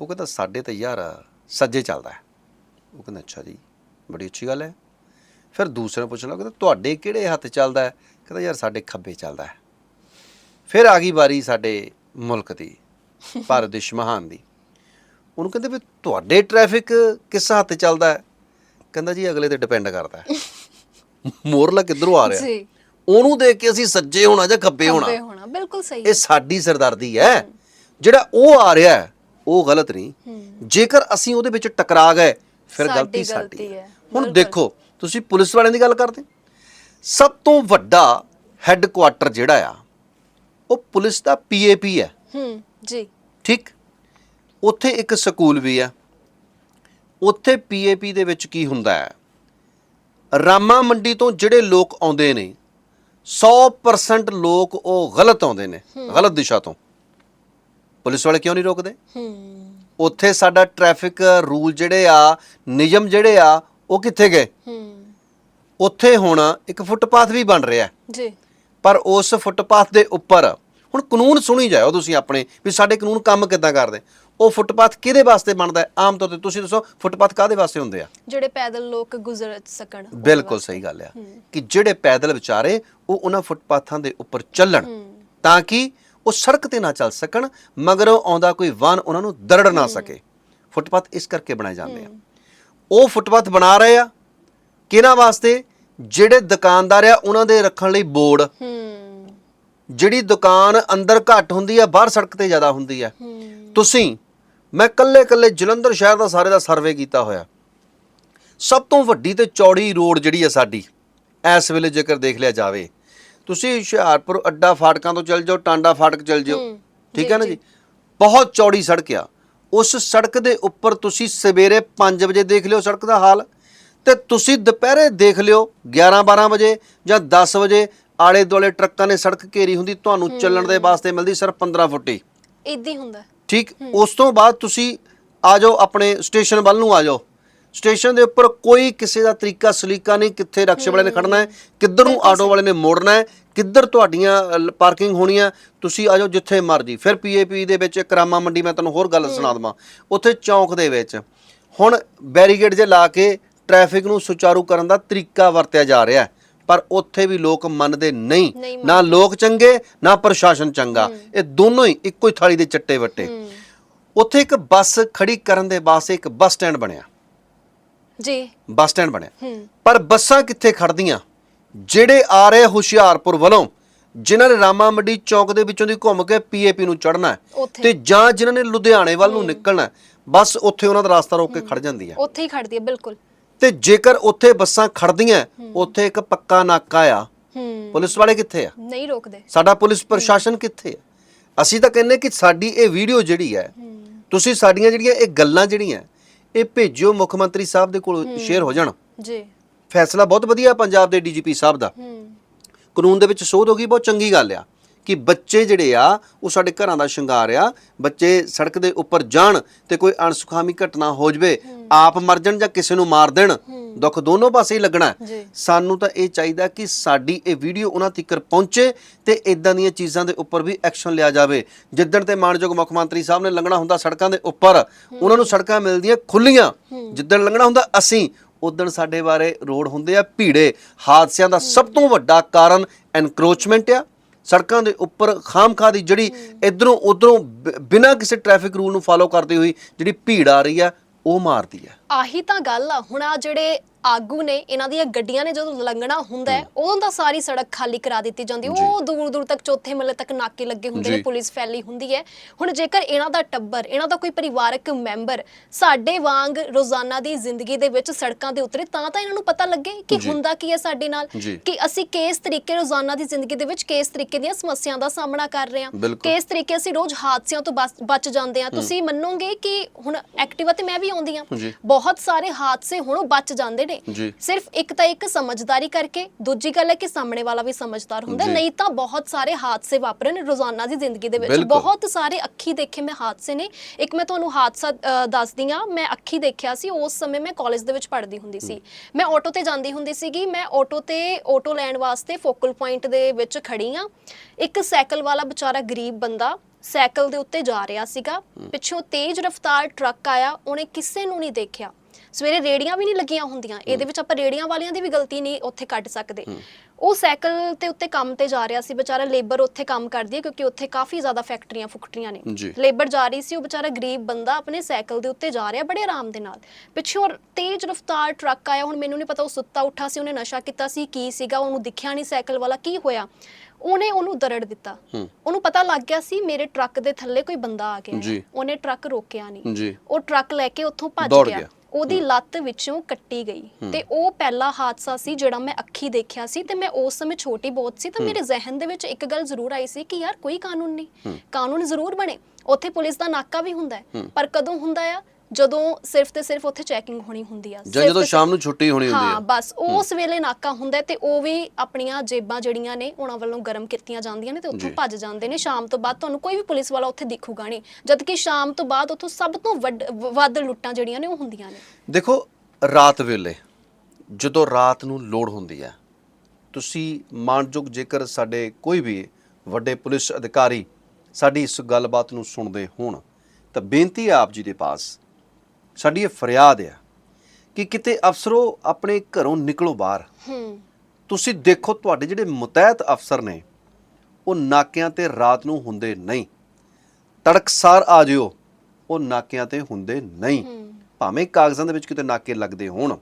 ਉਹ ਕਹਿੰਦਾ ਸਾਡੇ ਤਾਂ ਯਾਰ ਸੱਜੇ ਚੱਲਦਾ ਹੈ। ਉਹ ਕਹਿੰਦਾ ਅੱਛਾ ਜੀ ਬੜੀ ਅੱਛੀ ਗੱਲ ਹੈ। ਫਿਰ ਦੂਸਰੇ ਪੁੱਛਣ ਲੱਗਾ ਤੁਹਾਡੇ ਕਿਹੜੇ ਹੱਥ ਚੱਲਦਾ ਹੈ? ਕਹਿੰਦਾ ਯਾਰ ਸਾਡੇ ਖੱਬੇ ਚੱਲਦਾ ਹੈ। ਫਿਰ ਆ ਗਈ ਵਾਰੀ ਸਾਡੇ ਮੁਲਕ ਦੀ ਭਾਰਤ ਦੇਸ਼ ਮਹਾਨ ਦੀ। ਉਹਨੂੰ ਕਹਿੰਦੇ ਵੀ ਤੁਹਾਡੇ ਟ੍ਰੈਫਿਕ ਕਿਸ ਹੱਥ ਚੱਲਦਾ ਹੈ? ਕਹਿੰਦਾ ਜੀ ਅਗਲੇ ਤੇ ਡਿਪੈਂਡ ਕਰਦਾ ਹੈ। ਮੋਰਲਾ ਕਿੱਧਰੋਂ ਆ ਰਿਹਾ? ਜੀ। ਉਹਨੂੰ ਦੇਖ ਕੇ ਅਸੀਂ ਸੱਜੇ ਹੋਣਾ ਜਾਂ ਖੱਬੇ ਹੋਣਾ। ਖੱਬੇ ਹੋਣਾ ਬਿਲਕੁਲ ਸਹੀ ਇਹ ਸਾਡੀ ਸਰਦਾਰਦੀ ਹੈ। ਜਿਹੜਾ ਉਹ ਆ ਰਿਹਾ ਹੈ, ਉਹ ਗਲਤ ਨਹੀਂ। ਜੇਕਰ ਅਸੀਂ ਉਹਦੇ ਵਿੱਚ ਟਕਰਾ ਗਏ ਫਿਰ ਸਾਡੀ ਗਲਤੀ ਸਾਡੀ ਗਲਤੀ ਹੈ। ਹੈ, ਹੁਣ। ਦੇਖੋ ਤੁਸੀਂ ਪੁਲਿਸ ਵਾਲਿਆਂ ਦੀ ਗੱਲ ਕਰਦੇ। ਸਭ ਤੋਂ ਵੱਡਾ ਹੈੱਡਕੁਆਟਰ ਜਿਹੜਾ ਆ ਉਹ ਪੁਲਿਸ ਦਾ ਪੀਏਪੀ ਹੈ। ਹੂੰ ਜੀ। ਠੀਕ? ਉੱਥੇ ਇੱਕ ਸਕੂਲ ਵੀ ਆ ਉੱਥੇ ਪੀਏਪੀ ਦੇ ਵਿੱਚ ਕੀ ਹੁੰਦਾ ਹੈ? ਰਾਮਾ ਮੰਡੀ ਤੋਂ ਜਿਹੜੇ ਲੋਕ ਆਉਂਦੇ ਨੇ 100% ਲੋਕ ਉਹ ਗਲਤ ਆਉਂਦੇ ਨੇ ਗਲਤ ਦਿਸ਼ਾ ਤੋਂ। ਪੁਲਿਸ ਵਾਲੇ ਕਿਉਂ ਨਹੀਂ ਰੋਕਦੇ? ਹੂੰ। ਉੱਥੇ ਸਾਡਾ ਟ੍ਰੈਫਿਕ ਰੂਲ ਜਿਹੜੇ ਆ ਨਿਯਮ ਜਿਹੜੇ ਆ ਉਹ ਕਿੱਥੇ ਗਏ? ਹੂੰ। ਉੱਥੇ ਹੁਣ ਇੱਕ ਫੁੱਟਪਾਥ ਵੀ ਬਣ ਰਿਹਾ। ਜੀ। ਪਰ ਉਸ ਫੁੱਟਪਾਥ ਦੇ ਉੱਪਰ ਹੁਣ ਕਾਨੂੰਨ ਸੁਣੀ ਜਾਓ ਤੁਸੀਂ ਆਪਣੇ ਵੀ ਸਾਡੇ ਕਾਨੂੰਨ ਕੰਮ ਕਿੱਦਾਂ ਕਰਦੇ? ਉਹ ਫੁੱਟਪਾਥ ਕਿਹਦੇ ਵਾਸਤੇ ਬਣਦਾ ਹੈ? ਆਮ ਤੌਰ ਤੇ ਤੁਸੀਂ ਦੱਸੋ ਫੁੱਟਪਾਥ ਕਾਹਦੇ ਵਾਸਤੇ ਹੁੰਦੇ ਆ? ਜਿਹੜੇ ਪੈਦਲ ਲੋਕ ਗੁਜ਼ਰ ਸਕਣ ਬਿਲਕੁਲ। ਸਹੀ ਗੱਲ ਆ। ਕਿ ਜਿਹੜੇ ਪੈਦਲ ਵਿਚਾਰੇ ਉਹ ਉਹਨਾਂ ਫੁੱਟਪਾਥਾਂ ਦੇ ਉੱਪਰ ਚੱਲਣ ਤਾਂ ਕਿ ਉਹ ਸੜਕ ਤੇ ਨਾ ਚੱਲ ਸਕਣ ਮਗਰੋਂ ਆਉਂਦਾ ਕੋਈ ਵਾਹਨ ਉਹਨਾਂ ਨੂੰ ਦਰੜ ਨਾ ਸਕੇ। ਫੁੱਟਪਾਥ ਇਸ ਕਰਕੇ ਬਣਾਏ ਜਾਂਦੇ ਆ। ਉਹ ਫੁੱਟਪਾਥ ਬਣਾ ਰਹੇ ਆ ਕਿਹਨਾਂ ਵਾਸਤੇ? ਜਿਹੜੇ ਦੁਕਾਨਦਾਰ ਆ ਉਹਨਾਂ ਦੇ ਰੱਖਣ ਲਈ ਬੋਰਡ। ਹੂੰ। ਜਿਹੜੀ ਦੁਕਾਨ ਅੰਦਰ ਘੱਟ ਹੁੰਦੀ ਆ ਬਾਹਰ ਸੜਕ ਤੇ ਜ਼ਿਆਦਾ ਹੁੰਦੀ ਆ। ਤੁਸੀਂ ਮੈਂ ਕੱਲੇ ਕੱਲੇ ਜਲੰਧਰ ਸ਼ਹਿਰ ਦਾ ਸਾਰੇ ਦਾ ਸਰਵੇ ਕੀਤਾ ਹੋਇਆ। ਸਭ ਤੋਂ ਵੱਡੀ ਤੇ ਚੌੜੀ ਰੋਡ ਜਿਹੜੀ ਆ ਸਾਡੀ ਇਸ ਵੇਲੇ ਜੇਕਰ ਦੇਖ ਲਿਆ ਜਾਵੇ ਤੁਸੀਂ ਹੁਸ਼ਿਆਰਪੁਰ ਅੱਡਾ ਫਾਟਕਾਂ ਤੋਂ ਚੱਲ ਜਾਓ ਟਾਂਡਾ ਫਾਟਕ ਚੱਲ ਜਾਓ ਹੂੰ, ਠੀਕ ਹੈ ਨਾ ਜੀ? ਬਹੁਤ ਚੌੜੀ ਸੜਕ ਆ। ਉਸ ਸੜਕ ਦੇ ਉੱਪਰ ਤੁਸੀਂ ਸਵੇਰੇ 5 ਵਜੇ ਦੇਖ ਲਿਓ ਸੜਕ ਦਾ ਹਾਲ ਤੇ ਤੁਸੀਂ ਦੁਪਹਿਰੇ ਦੇਖ ਲਿਓ 11 12 ਵਜੇ ਜਾਂ 10 ਵਜੇ ਆਲੇ ਦੁਆਲੇ ਟਰੱਕਾਂ ਨੇ ਸੜਕ ਘੇਰੀ ਹੁੰਦੀ ਤੁਹਾਨੂੰ ਚੱਲਣ ਦੇ ਵਾਸਤੇ ਮਿਲਦੀ ਸਿਰਫ 15 ਫੁੱਟੀ ਇਦਾਂ ਹੀ ਹੁੰਦਾ। ਠੀਕ? ਉਸ ਤੋਂ ਬਾਅਦ ਤੁਸੀਂ ਆ ਜਾਓ ਆਪਣੇ ਸਟੇਸ਼ਨ ਵੱਲ ਨੂੰ ਆ ਜਾਓ। ਸਟੇਸ਼ਨ ਦੇ ਉੱਪਰ ਕੋਈ ਕਿਸੇ ਦਾ ਤਰੀਕਾ ਸਲੀਕਾ ਨਹੀਂ ਕਿੱਥੇ ਰਕਸ਼ੇ ਵਾਲੇ ਨੇ ਖੜਨਾ ਹੈ ਕਿੱਧਰ ਨੂੰ ਆਟੋ ਵਾਲੇ ਨੇ ਮੋੜਨਾ ਹੈ ਕਿੱਧਰ ਤੁਹਾਡੀਆਂ ਪਾਰਕਿੰਗ ਹੋਣੀਆਂ ਤੁਸੀਂ ਆ ਜਾਓ ਜਿੱਥੇ ਮਰਜ਼ੀ। ਫਿਰ ਪੀਏਪੀ ਦੇ ਵਿੱਚ ਕਰਾਮਾ ਮੰਡੀ ਮੈਂ ਤੁਹਾਨੂੰ ਹੋਰ ਗੱਲ ਸੁਣਾ ਦਵਾਂ। ਉੱਥੇ ਚੌਂਕ ਦੇ ਵਿੱਚ ਹੁਣ ਬੈਰੀਕੇਡ ਜੇ ਲਾ ਕੇ ਟ੍ਰੈਫਿਕ ਨੂੰ ਸੁਚਾਰੂ ਕਰਨ ਦਾ ਤਰੀਕਾ ਵਰਤਿਆ ਜਾ ਰਿਹਾ ਹੈ। ਪਰ ਉੱਥੇ ਵੀ ਲੋਕ ਮੰਨਦੇ ਨਹੀਂ। ਨਾ ਲੋਕ ਚੰਗੇ ਨਾ ਪ੍ਰਸ਼ਾਸਨ ਚੰਗਾ। ਇਹ ਦੋਨੋਂ ਹੀ ਇੱਕੋ ਹੀ ਥਾਲੀ ਦੇ ਚੱਟੇ ਵੱਟੇ। ਉੱਥੇ ਇੱਕ ਬੱਸ ਖੜੀ ਕਰਨ ਦੇ ਵਾਸਤੇ ਇੱਕ ਬੱਸ ਸਟੈਂਡ ਬਣਿਆ। ਜੀ। ਬੱਸ ਸਟੈਂਡ ਬਣਿਆ। ਪਰ ਬੱਸਾਂ ਕਿੱਥੇ ਖੜਦੀਆਂ ਜਿਹੜੇ ਆ ਰਹੇ ਹੁਸ਼ਿਆਰਪੁਰ ਵੱਲੋਂ ਜਿਨ੍ਹਾਂ ਨੇ ਰਾਮਾ ਮੰਡੀ ਚੌਕ ਦੇ ਵਿੱਚੋਂ ਦੀ ਘੁੰਮ ਕੇ ਪੀਏਪੀ ਨੂੰ ਚੜਨਾ ਤੇ ਜਾਂ ਜਿਨ੍ਹਾਂ ਨੇ ਲੁਧਿਆਣੇ ਵੱਲ ਨੂੰ ਨਿਕਲਣਾ ਬੱਸ ਉੱਥੇ ਉਹਨਾਂ ਦਾ ਰਸਤਾ ਰੋਕ ਕੇ ਖੜ ਜਾਂਦੀ ਹੈ। ਉੱਥੇ ਹੀ ਖੜਦੀ ਹੈ ਬਿਲਕੁਲ। ਤੇ ਜੇਕਰ ਉੱਥੇ ਬੱਸਾਂ ਖੜਦੀਆਂ ਉੱਥੇ ਇੱਕ ਪੱਕਾ ਨਾਕਾ ਆ। ਹੂੰ। ਪੁਲਿਸ ਵਾਲੇ ਕਿੱਥੇ ਆ? ਨਹੀਂ ਰੋਕਦੇ। ਸਾਡਾ ਪੁਲਿਸ ਪ੍ਰਸ਼ਾਸਨ ਕਿੱਥੇ ਹੈ ਅਸੀਂ ਤਾਂ ਕਹਿੰਨੇ ਕਿ ਸਾਡੀ ਇਹ ਵੀਡੀਓ ਜਿਹੜੀ ਹੈ ਹੂੰ। ਤੁਸੀਂ ਸਾਡੀਆਂ ਜਿਹੜੀਆਂ ਇਹ ਗੱਲਾਂ ਜਿਹੜੀਆਂ ਇਹ ਭੇਜਿਓ ਮੁੱਖ ਮੰਤਰੀ ਸਾਹਿਬ ਦੇ ਕੋਲ ਸ਼ੇਅਰ ਹੋ ਜਾਣ। ਜੀ। ਫੈਸਲਾ ਬਹੁਤ ਵਧੀਆ ਪੰਜਾਬ ਦੇ ਡੀਜੀਪੀ ਸਾਹਿਬ ਦਾ। ਹੂੰ। ਕਾਨੂੰਨ ਦੇ ਵਿੱਚ ਸੋਧ ਹੋ ਗਈ ਬਹੁਤ ਚੰਗੀ ਗੱਲ ਆ। ਕਿ ਬੱਚੇ ਜਿਹੜੇ ਆ ਉਹ ਸਾਡੇ ਘਰਾਂ ਦਾ ਸ਼ਿੰਗਾਰ ਆ ਬੱਚੇ ਸੜਕ ਦੇ ਉੱਪਰ ਜਾਣ ਤੇ ਕੋਈ ਅਣਸੁਖਾਵੀ ਘਟਨਾ ਹੋ ਜਵੇ ਆਪ ਮਰ ਜਾਣ ਜਾਂ ਕਿਸੇ ਨੂੰ ਮਾਰ ਦੇਣ ਦੁੱਖ ਦੋਨੋਂ ਪਾਸੇ ਹੀ ਲੱਗਣਾ ਸਾਨੂੰ ਤਾਂ ਇਹ ਚਾਹੀਦਾ ਕਿ ਸਾਡੀ ਇਹ ਵੀਡੀਓ ਉਹਨਾਂ ਤੱਕ ਪਹੁੰਚੇ ਤੇ ਇਦਾਂ ਦੀਆਂ ਚੀਜ਼ਾਂ ਦੇ ਉੱਪਰ ਵੀ ਐਕਸ਼ਨ ਲਿਆ ਜਾਵੇ। ਜਿੱਦਣ ਤੇ ਮਾਨਯੋਗ ਮੁੱਖ ਮੰਤਰੀ ਸਾਹਿਬ ਨੇ ਲੰਘਣਾ ਹੁੰਦਾ ਸੜਕਾਂ ਦੇ ਉੱਪਰ ਉਹਨਾਂ ਨੂੰ ਸੜਕਾਂ ਮਿਲਦੀਆਂ ਖੁੱਲੀਆਂ ਜਿੱਦਣ ਲੰਘਣਾ ਹੁੰਦਾ ਅਸੀਂ ਉਦਣ ਸਾਡੇ ਬਾਰੇ ਰੋਡ ਹੁੰਦੇ ਆ ਭੀੜੇ। ਹਾਦਸਿਆਂ ਦਾ ਸਭ ਤੋਂ ਵੱਡਾ ਕਾਰਨ ਐਨਕਰੋਚਮੈਂਟ ਆ। ਸੜਕਾਂ ਦੇ ਉੱਪਰ ਖਾਮਖਾ ਦੀ ਜਿਹੜੀ ਇਧਰੋਂ ਉਧਰੋਂ ਬਿਨਾਂ ਕਿਸੇ ਟ੍ਰੈਫਿਕ ਰੂਲ ਨੂੰ ਫਾਲੋ ਕਰਦੇ ਹੋਈ ਜਿਹੜੀ ਭੀੜ ਆ ਰਹੀ ਆ ਉਹ ਮਾਰਦੀ ਆ। ਆਹੀ ਤਾਂ ਗੱਲ ਆ ਹੁਣ ਆ ਜਿਹੜੇ ਆਗੂ ਨੇ ਇਹਨਾਂ ਦੀਆਂ ਗੱਡੀਆਂ ਨੇ ਜਦੋਂ ਲੰਘਣਾ ਹੁੰਦਾ ਹੈ ਉਦੋਂ ਤਾਂ ਸਾਰੀ ਸੜਕ ਖਾਲੀ ਕਰਾ ਦਿੱਤੀ ਜਾਂਦੀ ਉਹ ਦੂਰ ਦੂਰ ਤੱਕ ਚੌਥੇ ਮੱਲੇ ਤੱਕ ਨਾਕੇ ਲੱਗੇ ਹੁੰਦੇ ਨੇ ਜੀ। ਪੁਲਿਸ ਫੈਲੀ ਹੁੰਦੀ ਹੈ ਹੁਣ ਜੇਕਰ ਇਹਨਾਂ ਦਾ ਟੱਬਰ ਇਹਨਾਂ ਦਾ ਕੋਈ ਪਰਿਵਾਰਕ ਮੈਂਬਰ ਸਾਡੇ ਵਾਂਗ ਰੋਜ਼ਾਨਾ ਦੀ ਜ਼ਿੰਦਗੀ ਦੇ ਵਿੱਚ ਸੜਕਾਂ ਦੇ ਉਤਰੇ ਤਾਂ ਤਾਂ ਇਹਨਾਂ ਨੂੰ ਪਤਾ ਲੱਗੇ ਕਿ ਜੀ। ਹੁੰਦਾ ਕੀ ਹੈ ਸਾਡੇ ਨਾਲ ਜੀ। ਕਿ ਅਸੀਂ ਕਿਸ ਤਰੀਕੇ ਰੋਜ਼ਾਨਾ ਦੀ ਜ਼ਿੰਦਗੀ ਦੇ ਵਿੱਚ ਕਿਸ ਤਰੀਕੇ ਦੀਆਂ ਸਮੱਸਿਆਵਾਂ ਦਾ ਸਾਹਮਣਾ ਕਰ ਰਹੇ ਹਾਂ ਬਿਲਕੁਲ। ਕਿਸ ਤਰੀਕੇ ਅਸੀਂ ਰੋਜ਼ ਹਾਦਸਿਆਂ ਤੋਂ ਬਚ- ਬਚ ਜਾਂਦੇ ਹਾਂ ਤੁਸੀਂ ਮੰਨੋਗੇ ਕਿ ਹੁਣ ਐਕਟਿਵਾ ਤੇ ਮੈਂ ਵੀ ਆਉਂਦੀ ਹਾਂ ਜੀ। ਬਹੁਤ ਸਾਰੇ ਹਾਦਸੇ ਹੁਣ ਬਚ ਜਾਂਦੇ ਨੇ। ਜੀ। ਸਿਰਫ ਇੱਕ ਤਾਂ ਇੱਕ ਸਮਝਦਾਰੀ ਕਰਕੇ ਦੂਜੀ ਗੱਲ ਹੈ ਕਿ ਸਾਹਮਣੇ ਵਾਲਾ ਵੀ ਸਮਝਦਾਰ ਹੁੰਦਾ। ਹੈ। ਜੀ। ਨਹੀਂ ਤਾਂ ਬਹੁਤ ਸਾਰੇ ਹਾਦਸੇ ਵਾਪਰੇ ਨੇ ਰੋਜ਼ਾਨਾ ਦੀ ਜ਼ਿੰਦਗੀ ਦੇ ਵਿੱਚ। ਬਿਲਕੁਲ। ਬਹੁਤ ਸਾਰੇ ਅੱਖੀ ਦੇਖੇ ਮੈਂ ਹਾਦਸੇ ਨੇ। ਇੱਕ ਮੈਂ ਤੁਹਾਨੂੰ ਹਾਦਸਾ ਅ, ਦੱਸਦੀ ਹਾਂ। ਮੈਂ ਅੱਖੀ ਦੇਖਿਆ ਸੀ। ਉਸ ਸਮੇਂ ਮੈਂ ਕਾਲਜ ਦੇ ਵਿੱਚ ਪੜ੍ਹਦੀ ਹੁੰਦੀ ਸੀ। ਮੈਂ ਆਟੋ ਤੇ ਜਾਂਦੀ ਹੁੰਦੀ ਸੀਗੀ। ਮੈਂ ਆਟੋ ਤੇ ਆਟੋ ਲੈਣ ਵਾਸਤੇ ਫੋਕਲ ਪੁਆਇੰਟ ਦੇ ਵਿੱਚ ਖੜੀ ਆ ਇੱਕ ਸਾਈਕਲ ਵਾਲਾ ਵਿਚਾਰਾ ਗਰੀਬ ਬੰਦਾ ਸਾਈਕਲ ਦੇ ਉੱਤੇ ਜਾ ਰਿਹਾ ਸੀਗਾ। ਪਿੱਛੋਂ ਤੇਜ਼ ਰਫ਼ਤਾਰ ਟਰੱਕ ਆਇਆ ਉਹਨੇ ਕਿਸੇ ਨੂੰ ਨਹੀਂ ਦੇਖਿਆ। ਸਵੇਰੇ ਰੇੜੀਆਂ ਵੀ ਨਹੀਂ ਲੱਗੀਆਂ ਹੁੰਦੀਆਂ। ਇਹਦੇ ਵਿੱਚ ਆਪਾਂ ਰੇੜੀਆਂ ਵਾਲਿਆਂ ਦੀ ਵੀ ਗਲਤੀ ਨਹੀਂ ਉੱਥੇ ਕੱਢ ਸਕਦੇ। ਉਹ ਸਾਈਕਲ ਤੇ ਉੱਤੇ ਕੰਮ ਤੇ ਜਾ ਰਿਹਾ ਸੀ। ਵਿਚਾਰਾ ਲੇਬਰ ਉੱਥੇ ਕੰਮ ਕਰਦੀ ਹੈ ਕਿਉਂਕਿ ਉੱਥੇ ਕਾਫੀ ਜ਼ਿਆਦਾ ਫੈਕਟਰੀਆਂ ਫੁਕਟਰੀਆਂ ਨੇ। ਲੇਬਰ ਜਾ ਰਹੀ ਸੀ ਉਹ ਵਿਚਾਰਾ ਗਰੀਬ ਬੰਦਾ ਆਪਣੇ ਸਾਈਕਲ ਦੇ ਉੱਤੇ ਜਾ ਰਿਹਾ ਬੜੇ ਆਰਾਮ ਦੇ ਨਾਲ। ਪਿੱਛੋਂ ਤੇਜ਼ ਰਫ਼ਤਾਰ ਟਰੱਕ ਆਇਆ। ਹੁਣ ਮੈਨੂੰ ਨਹੀਂ ਪਤਾ ਉਹ ਸੁੱਤਾ ਉੱਠਾ ਸੀ ਉਹਨੇ ਨਸ਼ਾ ਕੀਤਾ ਸੀ ਕੀ ਸੀਗਾ ਉਹਨੂੰ ਦਿਖਿਆ ਨਹੀਂ ਸਾਈਕਲ ਵਾਲਾ ਕੀ ਹੋਇਆ? ਉਹਨੇ ਉਹਨੂੰ ਦਰੜ ਦਿੱਤਾ। ਉਹਨੂੰ ਪਤਾ ਲੱਗ ਗਿਆ ਸੀ ਮੇਰੇ ਟਰੱਕ ਦੇ ਥੱਲੇ ਕੋਈ ਬੰਦਾ ਆ ਗਿਆ। ਹੈ। ਉਹਨੇ ਟਰੱਕ ਰੋਕਿਆ ਨਹੀਂ। ਉਹ ਟਰੱਕ ਲੈ ਕੇ ਉੱਥੋਂ ਭੱਜ ਦੌੜ ਗਿਆ। ਗਿਆ। ਉਹਦੀ ਲੱਤ ਵਿੱਚੋਂ ਕੱਟੀ ਗਈ। ਤੇ ਉਹ ਪਹਿਲਾ ਹਾਦਸਾ ਸੀ ਜਿਹੜਾ ਮੈਂ ਅੱਖੀ ਦੇਖਿਆ ਸੀ ਤੇ ਮੈਂ ਉਸ ਸਮੇਂ ਛੋਟੀ ਬਹੁਤ ਸੀ ਤਾਂ ਮੇਰੇ ਜ਼ਿਹਨ ਦੇ ਵਿੱਚ ਇੱਕ ਗੱਲ ਜ਼ਰੂਰ ਆਈ ਸੀ ਕਿ ਯਾਰ ਕੋਈ ਕਾਨੂੰਨ ਨਹੀਂ। ਕਾਨੂੰਨ ਜ਼ਰੂਰ ਬਣੇ। ਉੱਥੇ ਪੁਲਿਸ ਦਾ ਨਾਕਾ ਵੀ ਹੁੰਦਾ ਹੈ। ਪਰ ਕਦੋਂ ਹੁੰਦਾ ਆ? ਜਦੋਂ ਸਿਰਫ ਤੇ ਸਿਰਫ ਉੱਥੇ ਚੈਕਿੰਗ ਹੋਣੀ ਹੁੰਦੀ ਆ ਜਾਂ ਸਿਰਫ ਜਦੋਂ ਤੇ ਸ਼ਾਮ ਨੂੰ ਛੁੱਟੀ ਹੋਣੀ ਹੁੰਦੀ ਹਾਂ ਬਸ ਉਸ ਵੇਲੇ ਨਾਕਾ ਹੁੰਦਾ ਹੈ ਤੇ ਉਹ ਵੀ ਆਪਣੀਆਂ ਜੇਬਾਂ ਜਿਹੜੀਆਂ ਨੇ ਉਹਨਾਂ ਵੱਲੋਂ ਗਰਮ ਕੀਤੀਆਂ ਜਾਂਦੀਆਂ ਨੇ ਤੇ ਉੱਥੋਂ ਜੀ। ਭੱਜ ਜਾਂਦੇ ਨੇ। ਸ਼ਾਮ ਤੋਂ ਬਾਅਦ ਤੁਹਾਨੂੰ ਕੋਈ ਵੀ ਪੁਲਿਸ ਵਾਲਾ ਉੱਥੇ ਦਿਖੂਗਾ ਨਹੀਂ ਜਦ ਕਿ ਸ਼ਾਮ ਤੋਂ ਬਾਅਦ ਉੱਥੋਂ ਸਭ ਤੋਂ ਵੱਡ- ਵ- ਵੱਧ ਲੁੱਟਾਂ ਜਿਹੜੀਆਂ ਨੇ ਉਹ ਹੁੰਦੀਆਂ ਨੇ। ਦੇਖੋ ਰਾਤ ਵੇਲੇ ਜਦੋਂ ਰਾਤ ਨੂੰ ਲੋੜ ਹੁੰਦੀ ਹੈ ਤੁਸੀਂ ਮਾਨਯੋਗ ਜੇਕਰ ਸਾਡੇ ਕੋਈ ਵੀ ਵੱਡੇ ਪੁਲਿਸ ਅਧਿਕਾਰੀ ਸਾਡੀ ਇਸ ਗੱਲਬਾਤ ਨੂੰ ਸੁਣਦੇ ਹੋਣ ਤਾਂ ਬੇਨਤੀ ਹੈ ਆਪ ਜੀ ਦੇ ਪਾਸ ਸਾਡੀ ਇਹ ਫਰਿਆਦ ਹੈ ਕਿ ਕਿਤੇ ਅਫਸਰੋ ਆਪਣੇ ਘਰੋਂ ਨਿਕਲੋ ਬਾਹਰ। ਹੂੰ। ਤੁਸੀਂ ਦੇਖੋ ਤੁਹਾਡੇ ਜਿਹੜੇ ਮੁਤਹਿਤ ਅਫਸਰ ਨੇ ਉਹ ਨਾਕਿਆਂ ਤੇ ਰਾਤ ਨੂੰ ਹੁੰਦੇ ਨਹੀਂ। ਤੜਕਸਾਰ ਆ ਜਿਓ ਉਹ ਨਾਕਿਆਂ ਤੇ ਹੁੰਦੇ ਨਹੀਂ। ਭਾਵੇਂ ਕਾਗਜ਼ਾਂ ਦੇ ਵਿੱਚ ਕਿਤੇ ਨਾਕੇ ਲੱਗਦੇ ਹੋਣ